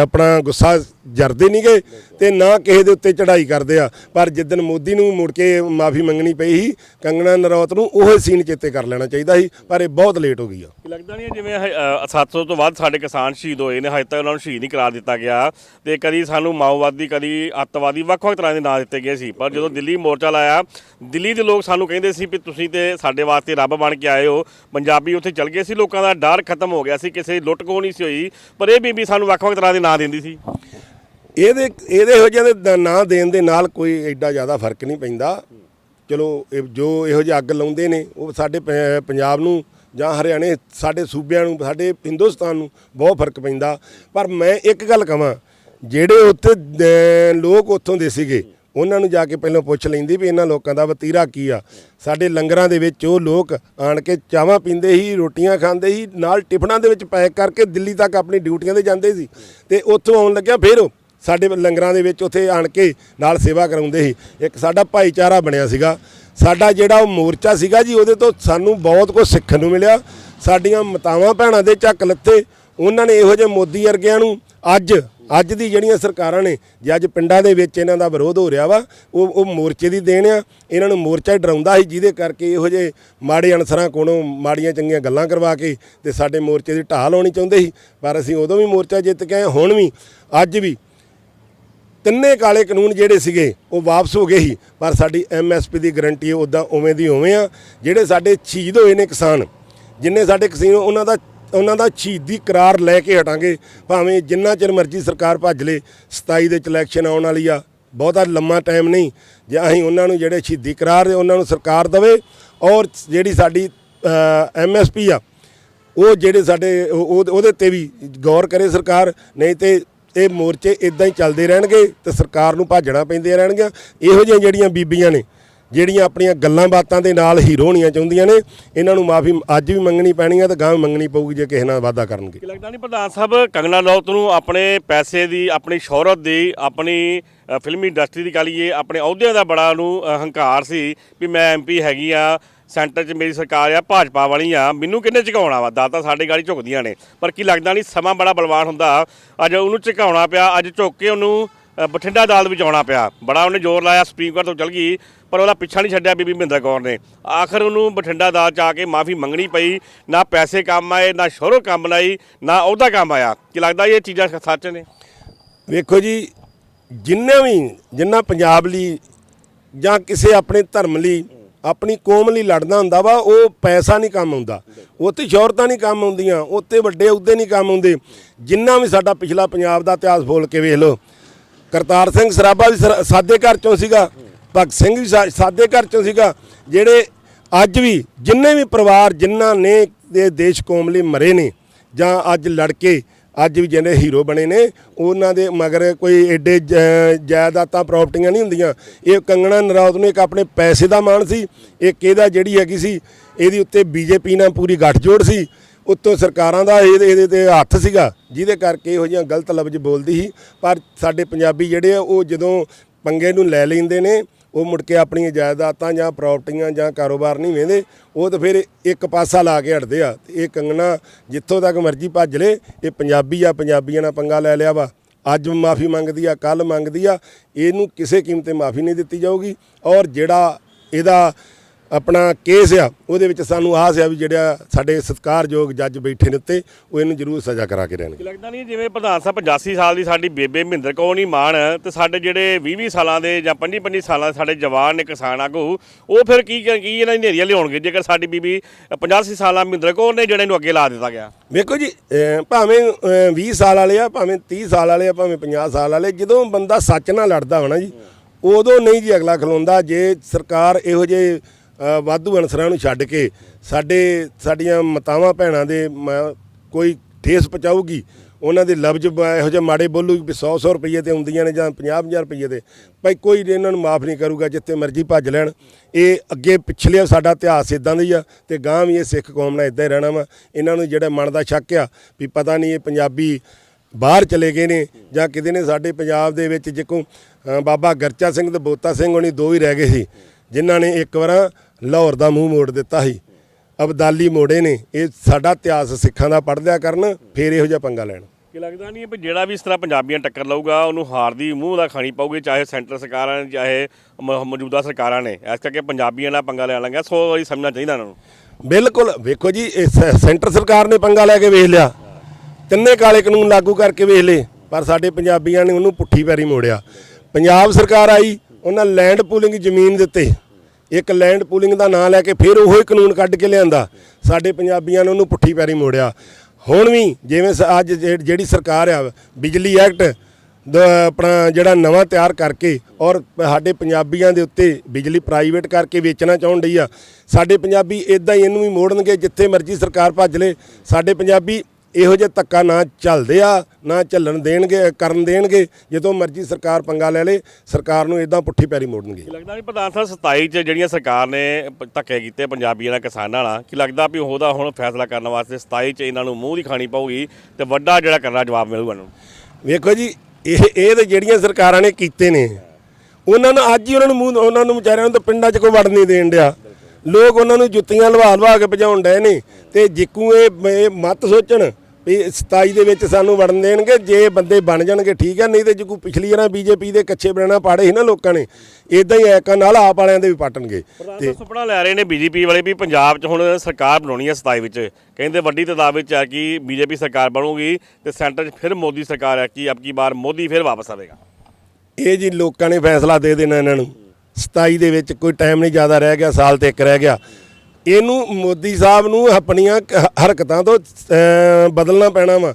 ਆਪਣਾ ਗੁੱਸਾ ਜਰਦੇ ਨਹੀਂ ਗਏ ਤੇ ਨਾ ਕਿਸੇ ਦੇ ਉੱਤੇ ਚੜ੍ਹਾਈ ਕਰਦੇ ਆ। ਪਰ ਜਿੱਦਨ ਮੋਦੀ ਨੂੰ ਮੁੜ ਕੇ ਮਾਫੀ ਮੰਗਣੀ ਪਈ ਸੀ ਕੰਗਣਾ ਨਰੌਤ ਨੂੰ ਉਹ ਸੀਨ ਚੇਤੇ ਕਰ ਲੈਣਾ ਚਾਹੀਦਾ ਸੀ ਪਰ ਇਹ ਬਹੁਤ ਲੇਟ ਹੋ ਗਈ ਆ। ਲੱਗਦਾ ਨਹੀਂ ਜਿਵੇਂ ਹ- ਅ, 700 ਤੋਂ ਵੱਧ ਸਾਡੇ ਕਿਸਾਨ ਸ਼ਹੀਦ ਹੋਏ ਨੇ ਹਜੇ ਤੱਕ ਉਹਨਾਂ ਨੂੰ ਸ਼ਹੀਦ ਨਹੀਂ ਕਰਾ ਦਿੱਤਾ ਗਿਆ ਤੇ ਕਦੀ ਸਾਨੂੰ ਮਾਓਵਾਦੀ ਕਦੀ ਅੱਤਵਾਦੀ ਵੱਖ-ਵੱਖ ਤਰ੍ਹਾਂ ਦੇ ਨਾਂ ਦਿੱਤੇ ਗਏ ਸੀ। ਪਰ ਜਦੋਂ ਦਿੱਲੀ ਮੋਰਚਾ ਲਾਇਆ ਦਿੱਲੀ ਦੇ ਲੋਕ ਸਾਨੂੰ ਕਹਿੰਦੇ ਸੀ ਵੀ ਤੁਸੀਂ ਤੇ ਸਾਡੇ ਵਾਸਤੇ ਰੱਬ ਬਣ ਕੇ ਆਏ ਹੋ। ਪੰਜਾਬੀ ਉੱਥੇ ਚਲ ਗਏ ਸੀ ਲੋਕਾਂ ਦਾ ਡਰ ਖਤਮ ਹੋ ਗਿਆ ਸੀ ਕਿਸੇ ਲੁੱਟ ਖੋਹ ਨਹੀਂ ਸੀ ਹੋਈ। ਪਰ ਇਹ ਬੀਬੀ ਸਾਨੂੰ ਵੱਖ-ਵੱਖ ਤਰ੍ਹਾਂ ਦੇ ਨਾਂ ਦਿੰਦੀ ਸੀ। ਇਹਦੇ ਇਹਦੇ ਇਹੋ ਜਿਹੇ ਦੇ ਨਾਂ ਦੇਣ ਦੇ ਨਾਲ ਕੋਈ ਐਡਾ ਜ਼ਿਆਦਾ ਫ਼ਰਕ ਨਹੀਂ ਪੈਂਦਾ। ਚਲੋ, ਇਹ ਜੋ ਇਹੋ ਜਿਹੇ ਅੱਗ ਲਾਉਂਦੇ ਨੇ, ਉਹ ਸਾਡੇ ਪ- ਪੰਜਾਬ ਨੂੰ ਜਾਂ ਹਰਿਆਣੇ ਸਾਡੇ ਸੂਬਿਆਂ ਨੂੰ, ਸਾਡੇ ਹਿੰਦੁਸਤਾਨ ਨੂੰ ਬਹੁਤ ਫ਼ਰਕ ਪੈਂਦਾ। ਪਰ ਮੈਂ ਇੱਕ ਗੱਲ ਕਹਾਂ, ਜਿਹੜੇ ਉੱਥੇ ਲੋਕ ਉੱਥੋਂ ਦੇ ਸੀਗੇ, ਉਹਨਾਂ ਨੂੰ ਜਾ ਕੇ ਪਹਿਲਾਂ ਪੁੱਛ ਲੈਂਦੀ ਵੀ ਇਹਨਾਂ ਲੋਕਾਂ ਦਾ ਵਤੀਰਾ ਕੀ ਆ। ਸਾਡੇ ਲੰਗਰਾਂ ਦੇ ਵਿੱਚ ਉਹ ਲੋਕ ਆਣ ਕੇ ਚਾਹਾਂ ਪੀਂਦੇ ਸੀ, ਰੋਟੀਆਂ ਖਾਂਦੇ ਸੀ, ਨਾਲ ਟਿਫਨਾਂ ਦੇ ਵਿੱਚ ਪੈਕ ਕਰਕੇ ਦਿੱਲੀ ਤੱਕ ਆਪਣੀ ਡਿਊਟੀਆਂ ਤੇ ਜਾਂਦੇ ਸੀ। ਤੇ ਉੱਥੋਂ ਆਉਣ ਲੱਗਿਆ ਫਿਰ ਉਹ ਸਾਡੇ ਲੰਗਰਾਂ ਦੇ ਵਿੱਚ ਉੱਥੇ ਆਣ ਕੇ ਨਾਲ ਸੇਵਾ ਕਰਾਉਂਦੇ ਸੀ। ਇੱਕ ਸਾਡਾ ਭਾਈਚਾਰਾ ਬਣਿਆ ਸੀਗਾ। ਸਾਡਾ ਜਿਹੜਾ ਉਹ ਮੋਰਚਾ ਸੀਗਾ ਜੀ, ਉਹਦੇ ਤੋਂ ਸਾਨੂੰ ਬਹੁਤ ਕੁਝ ਸਿੱਖਣ ਨੂੰ ਮਿਲਿਆ। ਸਾਡੀਆਂ ਮਤਾਵਾਂ ਭੈਣਾਂ ਦੇ ਚੱਕ ਲੱਥੇ ਉਹਨਾਂ ਨੇ ਇਹੋ ਜਿਹੇ ਮੋਦੀ ਵਰਗਿਆਂ ਨੂੰ ਅੱਜ ਅੱਜ ਦੀ ਜਿਹੜੀਆਂ ਸਰਕਾਰਾਂ ਨੇ, ਜੇ ਅੱਜ ਪਿੰਡਾਂ ਦੇ ਵਿੱਚ ਇਹਨਾਂ ਦਾ ਵਿਰੋਧ ਹੋ ਰਿਹਾ ਵਾ, ਉਹ ਉਹ ਮੋਰਚੇ ਦੀ ਦੇਣ ਆ। ਇਹਨਾਂ ਨੂੰ ਮੋਰਚਾ ਡਰਾਉਂਦਾ ਸੀ, ਜਿਹਦੇ ਕਰਕੇ ਇਹੋ ਜਿਹੇ ਮਾੜੇ ਅਨਸਰਾਂ ਕੋਲੋਂ ਮਾੜੀਆਂ ਚੰਗੀਆਂ ਗੱਲਾਂ ਕਰਵਾ ਕੇ ਤੇ ਸਾਡੇ ਮੋਰਚੇ ਦੀ ਢਾਲ ਲਾਉਣੀ ਚਾਹੁੰਦੇ ਸੀ। ਪਰ ਅਸੀਂ ਉਦੋਂ ਵੀ ਮੋਰਚਾ ਜਿੱਤ ਕੇ ਆਏ, ਹੁਣ ਵੀ, ਅੱਜ ਵੀ ਤਿੰਨੇ ਕਾਲੇ ਕਾਨੂੰਨ ਜਿਹੜੇ ਸੀਗੇ, ਉਹ ਵਾਪਸ ਹੋ ਗਏ ਸੀ। ਪਰ ਸਾਡੀ ਐਮਐਸਪੀ ਦੀ ਗਰੰਟੀ ਉਦਾਂ ਉਵੇਂ ਦੀ ਉਵੇਂ ਆ। ਜਿਹੜੇ ਸਾਡੇ ਸ਼ਹੀਦ ਹੋਏ ਨੇ ਕਿਸਾਨ, ਜਿੰਨੇ ਸਾਡੇ ਕਿਸਾਨ, ਉਹਨਾਂ ਦਾ ਉਹਨਾਂ ਦਾ ਸ਼ਹੀਦੀ ਕਰਾਰ ਲੈ ਕੇ ਹਟਾਂਗੇ। ਭਾਵੇਂ ਜਿੰਨਾ ਚਿਰ ਮਰਜ਼ੀ ਸਰਕਾਰ ਭੱਜ ਲੇ 27 ਦੇ ਚ ਇਲੈਕਸ਼ਨ ਆਉਣ ਵਾਲੀ ਆ, ਬਹੁਤਾ ਲੰਮਾ ਟਾਈਮ ਨਹੀਂ। ਜੇ ਅਸੀਂ ਉਹਨਾਂ ਨੂੰ ਜਿਹੜੇ ਸ਼ਹੀਦੀ ਕਰਾਰ ਉਹਨਾਂ ਨੂੰ ਸਰਕਾਰ ਦੇਵੇ, ਔਰ ਜਿਹੜੀ ਸਾਡੀ ਐਮਐਸਪੀ ਆ, ਉਹ ਜਿਹੜੇ ਸਾਡੇ ਉਹਦੇ ਤੇ ਵੀ ਗੌਰ ਕਰੇ ਸਰਕਾਰ, ਨਹੀਂ ਤੇ ਇਹ ਮੋਰਚੇ ਇਦਾਂ ਹੀ ਚੱਲਦੇ ਰਹਿਣਗੇ ਤੇ ਸਰਕਾਰ ਨੂੰ ਭਾਜਣਾ ਪੈਂਦੀਆਂ ਰਹਿਣਗੀਆਂ। ਇਹੋ ਜਿਹੀਆਂ ਜਿਹੜੀਆਂ ਬੀਬੀਆਂ ਨੇ, ਜਿਹੜੀਆਂ ਆਪਣੀਆਂ ਗੱਲਾਂ ਬਾਤਾਂ ਦੇ ਨਾਲ ਹੀਰੋ ਹੋਣੀਆਂ ਚਾਹੁੰਦੀਆਂ ਨੇ, ਇਹਨਾਂ ਨੂੰ ਮਾਫੀ ਅੱਜ ਵੀ ਮੰਗਣੀ ਪੈਣੀ ਆ ਤੇ ਗਾਂ ਵੀ ਮੰਗਣੀ ਪਊਗੀ ਜੇ ਕਿਸੇ ਨਾਲ ਵਾਅਦਾ ਕਰਨਗੇ। ਲੱਗਦਾ ਨਹੀਂ ਪ੍ਰਧਾਨ ਸਾਹਿਬ ਕੰਗਨਾ ਰਣੌਤ ਨੂੰ ਆਪਣੇ ਪੈਸੇ ਦੀ, ਆਪਣੀ ਸ਼ੋਹਰਤ ਦੀ, ਆਪਣੀ ਫਿਲਮੀ ਇੰਡਸਟਰੀ ਦੀ ਗੱਲ ਇਹ ਆਪਣੇ ਅਹੁਦਿਆਂ ਦਾ ਬੜਾ ਨੂੰ ਹੰਕਾਰ ਸੀ ਵੀ ਮੈਂ ਐਮਪੀ ਹੈਗੀ ਆ ਸੈਂਟਰ 'ਚ ਮੇਰੀ ਸਰਕਾਰ ਆ, ਭਾਜਪਾ ਵਾਲੀ ਆ, ਮੈਨੂੰ ਕਿੰਨੇ ਝੁਕਾਉਣਾ ਵਾ? ਦਾਤਾ ਸਾਡੇ ਗਾੜੀ ਝੁਕਦੀਆਂ ਨੇ। ਪਰ ਕੀ ਲੱਗਦਾ ਨਹੀਂ ਸਮਾਂ ਬੜਾ ਬਲਵਾਨ ਹੁੰਦਾ। ਅੱਜ ਉਹਨੂੰ ਝੁਕਾਉਣਾ ਪਿਆ, ਅੱਜ ਝੁੱਕ ਕੇ ਉਹਨੂੰ ਬਠਿੰਡਾ ਅਦਾਲਤ ਵਿੱਚ ਆਉਣਾ ਪਿਆ। ਬੜਾ ਉਹਨੇ ਜ਼ੋਰ ਲਾਇਆ ਸੁਪਰੀਮ ਕੋਰਟ ਤੋਂ ਚਲ ਗਈ, ਪਰ ਉਹਦਾ ਪਿੱਛਾ ਨਹੀਂ ਛੱਡਿਆ ਬੀਬੀ ਮਹਿੰਦਰ ਕੌਰ ਨੇ। ਆਖਰ ਉਹਨੂੰ ਬਠਿੰਡਾ ਅਦਾਲਤ 'ਚ ਆ ਕੇ ਮਾਫੀ ਮੰਗਣੀ ਪਈ, ਨਾ ਪੈਸੇ ਕੰਮ ਆਏ, ਨਾ ਸ਼ੋਹਰਤ ਕੰਮ ਆਈ ਨਾ ਉਹਦਾ ਕੰਮ ਆਇਆ। ਕੀ ਲੱਗਦਾ ਇਹ ਚੀਜ਼ਾਂ ਸੱਚ ਨੇ? ਵੇਖੋ ਜੀ, ਜਿੰਨੇ ਵੀ, ਜਿੰਨਾ ਪੰਜਾਬ ਲਈ ਜਾਂ ਕਿਸੇ ਆਪਣੇ ਧਰਮ ਲਈ ਆਪਣੀ ਕੌਮ ਲਈ ਲੜਨਾ ਹੁੰਦਾ ਵਾ, ਉਹ ਪੈਸਾ ਨਹੀਂ ਕੰਮ ਆਉਂਦਾ। ਉੱਥੇ ਸ਼ੌਹਰਤਾਂ ਨਹੀਂ ਕੰਮ ਆਉਂਦੀਆਂ, ਉੱਥੇ ਵੱਡੇ ਅਹੁਦੇ ਨਹੀਂ ਕੰਮ ਆਉਂਦੇ। ਜਿੰਨਾ ਵੀ ਸਾਡਾ ਪਿਛਲਾ ਪੰਜਾਬ ਦਾ ਇਤਿਹਾਸ ਫੋਲ ਕੇ ਵੇਖ ਲਓ। ਕਰਤਾਰ ਸਿੰਘ ਸਰਾਭਾ ਵੀ ਸਰ- ਸਾਦੇ ਘਰ ਚੋਂ ਸੀਗਾ, ਭਗਤ ਸਿੰਘ ਵੀ ਸਾਦੇ ਘਰ ਚੋਂ ਸੀਗਾ। ਜਿਹੜੇ ਅੱਜ ਵੀ ਜਿੰਨੇ ਵੀ ਪਰਿਵਾਰ ਜਿਨ੍ਹਾਂ ਨੇ ਦੇਸ਼ ਕੌਮ ਲਈ ਮਰੇ ਨੇ, ਜਾਂ ਅੱਜ ਲੜਕੇ ਅੱਜ ਵੀ ਜਿਹੜੇ ਹੀਰੋ ਬਣੇ ਨੇ, ਉਹਨਾਂ ਦੇ ਮਗਰ ਕੋਈ ਐਡੇ ਜ- ਜਾਇਦਾਦਾਂ ਪ੍ਰਾਪਰਟੀਆਂ ਨਹੀਂ ਹੁੰਦੀਆਂ। ਇਹ ਕੰਗਣਾ ਨਰੌਤ ਨੂੰ ਇੱਕ ਆਪਣੇ ਪੈਸੇ ਦਾ ਮਾਣ ਸੀ, ਇੱਕ ਇਹਦਾ ਜਿਹੜੀ ਹੈਗੀ ਸੀ, ਇਹਦੀ ਉੱਤੇ ਬੀਜੇਪੀ ਨਾਲ ਪੂਰੀ ਗੱਠਜੋੜ ਸੀ। ਉੱਤੋਂ ਸਰਕਾਰਾਂ ਦਾ ਇਹਦੇ ਇਹਦੇ ਤੇ ਹੱਥ ਸੀਗਾ, ਜਿਹਦੇ ਕਰਕੇ ਇਹੋ ਜਿਹੀਆਂ ਗਲਤ ਲਫ਼ਜ਼ ਬੋਲਦੀ ਸੀ। ਪਰ ਸਾਡੇ ਪੰਜਾਬੀ ਜਿਹੜੇ ਆ, ਉਹ ਜਦੋਂ ਪੰਗੇ ਨੂੰ ਲੈ ਲੈਂਦੇ ਨੇ ਉਹ ਮੁੜ ਕੇ ਆਪਣੀਆਂ ਜਾਇਦਾਦਾਂ ਜਾਂ ਪ੍ਰਾਪਰਟੀਆਂ ਜਾਂ ਕਾਰੋਬਾਰ ਨਹੀਂ ਵੇਂਦੇ, ਉਹ ਤਾਂ ਫਿਰ ਇੱਕ ਪਾਸਾ ਲਾ ਕੇ ਹਟਦੇ ਆ। ਤੇ ਇਹ ਕੰਗਣਾ ਜਿੱਥੋਂ ਤੱਕ ਮਰਜ਼ੀ ਭੱਜ ਲੇ, ਇਹ ਪੰਜਾਬੀ ਆ, ਪੰਜਾਬੀਆਂ ਨਾਲ ਪੰਗਾ ਲੈ ਲਿਆ ਵਾ। ਅੱਜ ਮਾਫੀ ਮੰਗਦੀ ਆ ਕੱਲ ਮੰਗਦੀ ਆ, ਇਹਨੂੰ ਕਿਸੇ ਕੀਮਤੇ ਮਾਫੀ ਨਹੀਂ ਦਿੱਤੀ ਜਾਊਗੀ। ਔਰ ਜਿਹੜਾ ਇਹਦਾ ਆਪਣਾ ਕੇਸ ਆ ਉਹਦੇ ਵਿੱਚ ਸਾਨੂੰ ਆਸ ਆ ਵੀ ਜਿਹੜਾ ਸਾਡੇ ਸਤਿਕਾਰਯੋਗ ਜੱਜ ਬੈਠੇ ਨੇ ਉੱਤੇ ਉਹ ਇਹਨੂੰ ਜ਼ਰੂਰ ਸਜ਼ਾ ਕਰਾ ਕੇ ਰਹਿਣਗੇ ਲੱਗਦਾ ਨਹੀਂ ਜਿਵੇਂ ਪ੍ਰਧਾਨ ਸਾਹਿਬ 85 ਸਾਲ ਦੀ ਸਾਡੀ ਬੇਬੇ ਮਹਿੰਦਰ ਕੌਰ ਨਹੀਂ ਮਾਣ ਤੇ ਸਾਡੇ ਜਿਹੜੇ 20-20 ਸਾਲਾਂ ਦੇ ਜਾਂ 25-25 ਸਾਲਾਂ ਦੇ ਸਾਡੇ ਜਵਾਨ ਨੇ ਕਿਸਾਨ ਆਗੂ ਉਹ ਫਿਰ ਕੀ ਕੀ ਇਹਨਾਂ ਦੀ ਨੇਰੀਆਂ ਲਿਆਉਣਗੇ ਜੇਕਰ ਸਾਡੀ ਬੀਬੀ 85 ਸਾਲਾਂ ਮਹਿੰਦਰ ਕੌਰ ਨੇ ਜਿਹੜੇ ਨੂੰ ਅੱਗੇ ਲਾ ਦਿੱਤਾ ਗਿਆ? ਵੇਖੋ ਜੀ ਭਾਵੇਂ ਅਹ 20 ਸਾਲ ਵਾਲੇ ਆ ਭਾਵੇਂ 30 ਸਾਲ ਵਾਲੇ ਆ ਭਾਵੇਂ 50 ਸਾਲ ਵਾਲੇ ਜਦੋਂ ਬੰਦਾ ਸੱਚ ਨਾਲ ਲੜਦਾ ਹੋਣਾ ਜੀ ਉਦੋਂ ਨਹੀਂ ਜੀ ਅਗਲਾ ਖਲੋਂਦਾ ਜੇ ਸਰਕਾਰ ਇਹੋ ਜਿਹੇ ਵਾਧੂ ਅਨਸਰਾਂ ਨੂੰ ਛੱਡ ਕੇ ਸਾਡੇ ਸਾਡੀਆਂ ਮਾਤਾਵਾਂ ਭੈਣਾਂ ਦੇ ਮ- ਕੋਈ ਠੇਸ ਪਹੁੰਚਾਊਗੀ ਉਹਨਾਂ ਦੇ ਲਫ਼ਜ਼ ਬ- ਇਹੋ ਜਿਹੇ ਮਾੜੇ ਬੋਲੂ ਵੀ 100 100 ਰੁਪਏ ਤੇ ਹੁੰਦੀਆਂ ਨੇ ਜਾਂ 50 50 ਰੁਪਏ ਤੇ ਭਾਈ ਕੋਈ ਇਹਨਾਂ ਨੂੰ ਮਾਫ ਨਹੀਂ ਕਰੂਗਾ ਜਿੱਥੇ ਮਰਜ਼ੀ ਭੱਜ ਲੈਣ। ਇਹ ਅੱਗੇ ਪਿਛਲੇ ਸਾਡਾ ਇਤਿਹਾਸ ਇਦਾਂ ਦਾ ਹੀ ਆ ਤੇ ਗਾਂ ਵੀ ਇਹ ਸਿੱਖ ਕੌਮ ਨਾਲ ਇਦਾਂ ਹੀ ਰਹਿਣਾ ਵਾ। ਇਹਨਾਂ ਨੂੰ ਜਿਹੜਾ ਮਨ ਦਾ ਸ਼ੱਕ ਆ ਵੀ ਪਤਾ ਨਹੀਂ ਇਹ ਪੰਜਾਬੀ ਬਾਹਰ ਚਲੇ ਗਏ ਨੇ ਜਾਂ ਕਿਤੇ ਨੇ ਸਾਡੇ ਪੰਜਾਬ ਦੇ ਵਿੱਚ ਜਿੱਕੋ ਅ, ਬਾਬਾ ਗਰਚਾ ਸਿੰਘ ਤੇ ਬੋਤਾ ਸਿੰਘ ਹੋਣੀ ਦੋ ਹੀ ਰਹਿ ਗਏ ਸੀ ਜਿਨ੍ਹਾਂ ਨੇ ਇੱਕ ਵਾਰਾਂ ਲਾਹੌਰ ਦਾ ਮੂੰਹ ਮੋੜ ਦਿੱਤਾ ਸੀ। ਅਬਦਾਲੀ ਮੋੜੇ ਨੇ। ਇਹ ਸਾਡਾ ਇਤਿਹਾਸ ਸਿੱਖਾਂ ਦਾ ਪੜ੍ਹ ਲਿਆ ਕਰਨ ਫੇਰ ਇਹੋ ਜਿਹਾ ਪੰਗਾ ਲੈਣ। ਕਿ ਲੱਗਦਾ ਨਹੀਂ ਵੀ ਜਿਹੜਾ ਵੀ ਇਸ ਤਰ੍ਹਾਂ ਪੰਜਾਬੀਆਂ ਟੱਕਰ ਲਊਗਾ ਉਹਨੂੰ ਹਾਰ ਦੀ ਮੂੰਹ ਦਾ ਖਾਣੀ ਪਊਗੀ ਚਾਹੇ ਸੈਂਟਰ ਸਰਕਾਰਾਂ ਨੇ ਚਾਹੇ ਮੌਜੂਦਾ ਸਰਕਾਰਾਂ ਨੇ। ਇਸ ਕਰਕੇ ਪੰਜਾਬੀਆਂ ਨਾਲ ਪੰਗਾ ਲੈਣ ਲੱਗਾ ਸੋ ਵਾਰੀ ਸਮਝਣਾ ਚਾਹੀਦਾ ਇਹਨਾਂ ਨੂੰ। ਬਿਲਕੁਲ। ਵੇਖੋ ਜੀ ਇਹ ਸੈਂਟਰ ਸਰਕਾਰ ਨੇ ਪੰਗਾ ਲੈ ਕੇ ਵੇਖ ਲਿਆ। ਤਿੰਨੇ ਕਾਲੇ ਕਾਨੂੰਨ ਲਾਗੂ ਕਰਕੇ ਵੇਖ ਲਏ ਪਰ ਸਾਡੇ ਪੰਜਾਬੀਆਂ ਨੇ ਉਹਨੂੰ ਪੁੱਠੀ ਪੈਰੀ ਮੋੜਿਆ। ਪੰਜਾਬ ਸਰਕਾਰ ਆਈ ਉਹਨਾਂ ਲੈਂਡ ਪੂਲਿੰਗ ਜ਼ਮੀਨ ਦਿੱਤੇ। ਇੱਕ ਲੈਂਡ ਪੂਲਿੰਗ ਦਾ ਨਾਂ ਲੈ ਕੇ ਫਿਰ ਉਹੋ ਹੀ ਕਾਨੂੰਨ ਕੱਢ ਕੇ ਲਿਆਂਦਾ। ਸਾਡੇ ਪੰਜਾਬੀਆਂ ਨੇ ਉਹਨੂੰ ਪੁੱਠੀ ਪੈਰੀ ਮੋੜਿਆ। ਹੁਣ ਵੀ ਜਿਵੇਂ ਸ- ਅੱਜ ਜੇ- ਜਿਹੜੀ ਸਰਕਾਰ ਆ, ਬਿਜਲੀ ਐਕਟ ਆਪਣਾ ਜਿਹੜਾ ਨਵਾਂ ਤਿਆਰ ਕਰਕੇ ਔਰ ਸਾਡੇ ਪੰਜਾਬੀਆਂ ਦੇ ਉੱਤੇ ਬਿਜਲੀ ਪ੍ਰਾਈਵੇਟ ਕਰਕੇ ਵੇਚਣਾ ਚਾਹੁਣ ਡਈ ਆ, ਸਾਡੇ ਪੰਜਾਬੀ ਇਦਾਂ ਹੀ ਇਹਨੂੰ ਵੀ ਮੋੜਨਗੇ ਜਿੱਥੇ ਮਰਜ਼ੀ ਸਰਕਾਰ ਭੱਜ ਲੇ। ਸਾਡੇ ਪੰਜਾਬੀ ਇਹੋ ਜਿਹਾ ਧੱਕਾ ਨਾ ਚੱਲਦੇ ਆ ਨਾ ਚੱਲਣ ਦੇਣਗੇ ਕਰਨ ਦੇਣਗੇ ਜਦੋਂ ਮਰਜ਼ੀ ਸਰਕਾਰ ਪੰਗਾ ਲੈ ਲੇ ਸਰਕਾਰ ਨੂੰ ਇਦਾਂ ਪੁੱਠੀ ਪੈਰੀ ਮੋੜਨਗੇ। ਲੱਗਦਾ ਨਹੀਂ ਪ੍ਰਧਾਨ ਸਾਹਿਬ 27 ਚ ਜਿਹੜੀਆਂ ਸਰਕਾਰ ਨੇ ਧੱਕੇ ਕੀਤੇ ਪੰਜਾਬੀਆਂ ਨਾਲ ਕਿਸਾਨਾਂ ਨਾਲ ਕੀ ਲੱਗਦਾ ਵੀ ਉਹਦਾ ਹੁਣ ਫੈਸਲਾ ਕਰਨ ਵਾਸਤੇ 27 ਚ ਇਹਨਾਂ ਨੂੰ ਮੂੰਹ ਦੀ ਖਾਣੀ ਪਊਗੀ ਤੇ ਵੱਡਾ ਜਿਹੜਾ ਕਰਨਾ ਜਵਾਬ ਮਿਲੂਗਾ ਇਹਨਾਂ ਨੂੰ? ਵੇਖੋ ਜੀ ਇਹ ਇਹ ਤੇ ਜਿਹੜੀਆਂ ਸਰਕਾਰਾਂ ਨੇ ਕੀਤੇ ਨੇ ਉਹਨਾਂ ਨੂੰ ਅੱਜ ਹੀ ਉਹਨਾਂ ਨੂੰ ਮੂੰਹ ਉਹਨਾਂ ਨੂੰ ਵਿਚਾਰਿਆਂ ਨੂੰ ਤਾਂ ਪਿੰਡਾਂ 'ਚ ਕੋਈ ਵੜ ਨਹੀਂ ਦੇਣ ਡਿਆ। ਲੋਕ ਉਹਨਾਂ ਨੂੰ ਜੁੱਤੀਆਂ ਲਵਾ ਲਵਾ ਕੇ ਭਜਾਉਣ ਡਏ ਨੇ ਤੇ ਜਿੱਕੂ ਇਹ ਮਤ ਸੋਚਣ ਵੀ 27 ਦੇ ਵਿੱਚ ਸਾਨੂੰ ਵੜਨ ਦੇਣਗੇ ਜੇ ਬੰਦੇ ਬਣ ਜਾਣਗੇ ਠੀਕ ਹੈ ਨਹੀਂ ਤੇ ਜਿੱਕੂ ਪਿਛਲੀ ਵਾਰ ਬੀਜੇਪੀ ਦੇ ਕੱਚੇ ਬਣਾਣਾ ਪਾੜੇ ਸੀ ਨਾ ਲੋਕਾਂ ਨੇ ਇਦਾਂ ਹੀ ਐਕਾਂ ਨਾਲ ਆਪ ਵਾਲਿਆਂ ਦੇ ਵੀ ਪਾਟਣਗੇ। ਸਾਹਿਬ ਸੁਪਨਾ ਲੈ ਰਹੇ ਨੇ ਬੀਜੇਪੀ ਵਾਲੇ ਵੀ ਪੰਜਾਬ 'ਚ ਹੁਣ ਸਰਕਾਰ ਬਣਾਉਣੀ ਹੈ 27 ਵਿੱਚ। ਕਹਿੰਦੇ ਵੱਡੀ ਤਾਦਾਦ ਵਿੱਚ ਹੈ ਕਿ ਬੀਜੇਪੀ ਸਰਕਾਰ ਬਣੂਗੀ ਤੇ ਸੈਂਟਰ 'ਚ ਫਿਰ ਮੋਦੀ ਸਰਕਾਰ ਹੈ ਕਿ ਅਬਕੀ ਬਾਰ ਮੋਦੀ ਫਿਰ ਵਾਪਸ ਆਵੇਗਾ। ਇਹ ਜੀ ਲੋਕਾਂ ਨੇ ਫੈਸਲਾ ਦੇ ਦੇਣਾ ਇਹਨਾਂ ਨੂੰ। 27 ਦੇ ਵਿੱਚ ਕੋਈ ਟਾਈਮ ਨਹੀਂ ਜ਼ਿਆਦਾ ਰਹਿ ਗਿਆ ਸਾਲ ਤੇ ਇੱਕ ਰਹਿ ਗਿਆ। ਇਹਨੂੰ ਮੋਦੀ ਸਾਹਿਬ ਨੂੰ ਆਪਣੀਆਂ ਹਰਕਤਾਂ ਤੋਂ ਬਦਲਣਾ ਪੈਣਾ ਵਾ।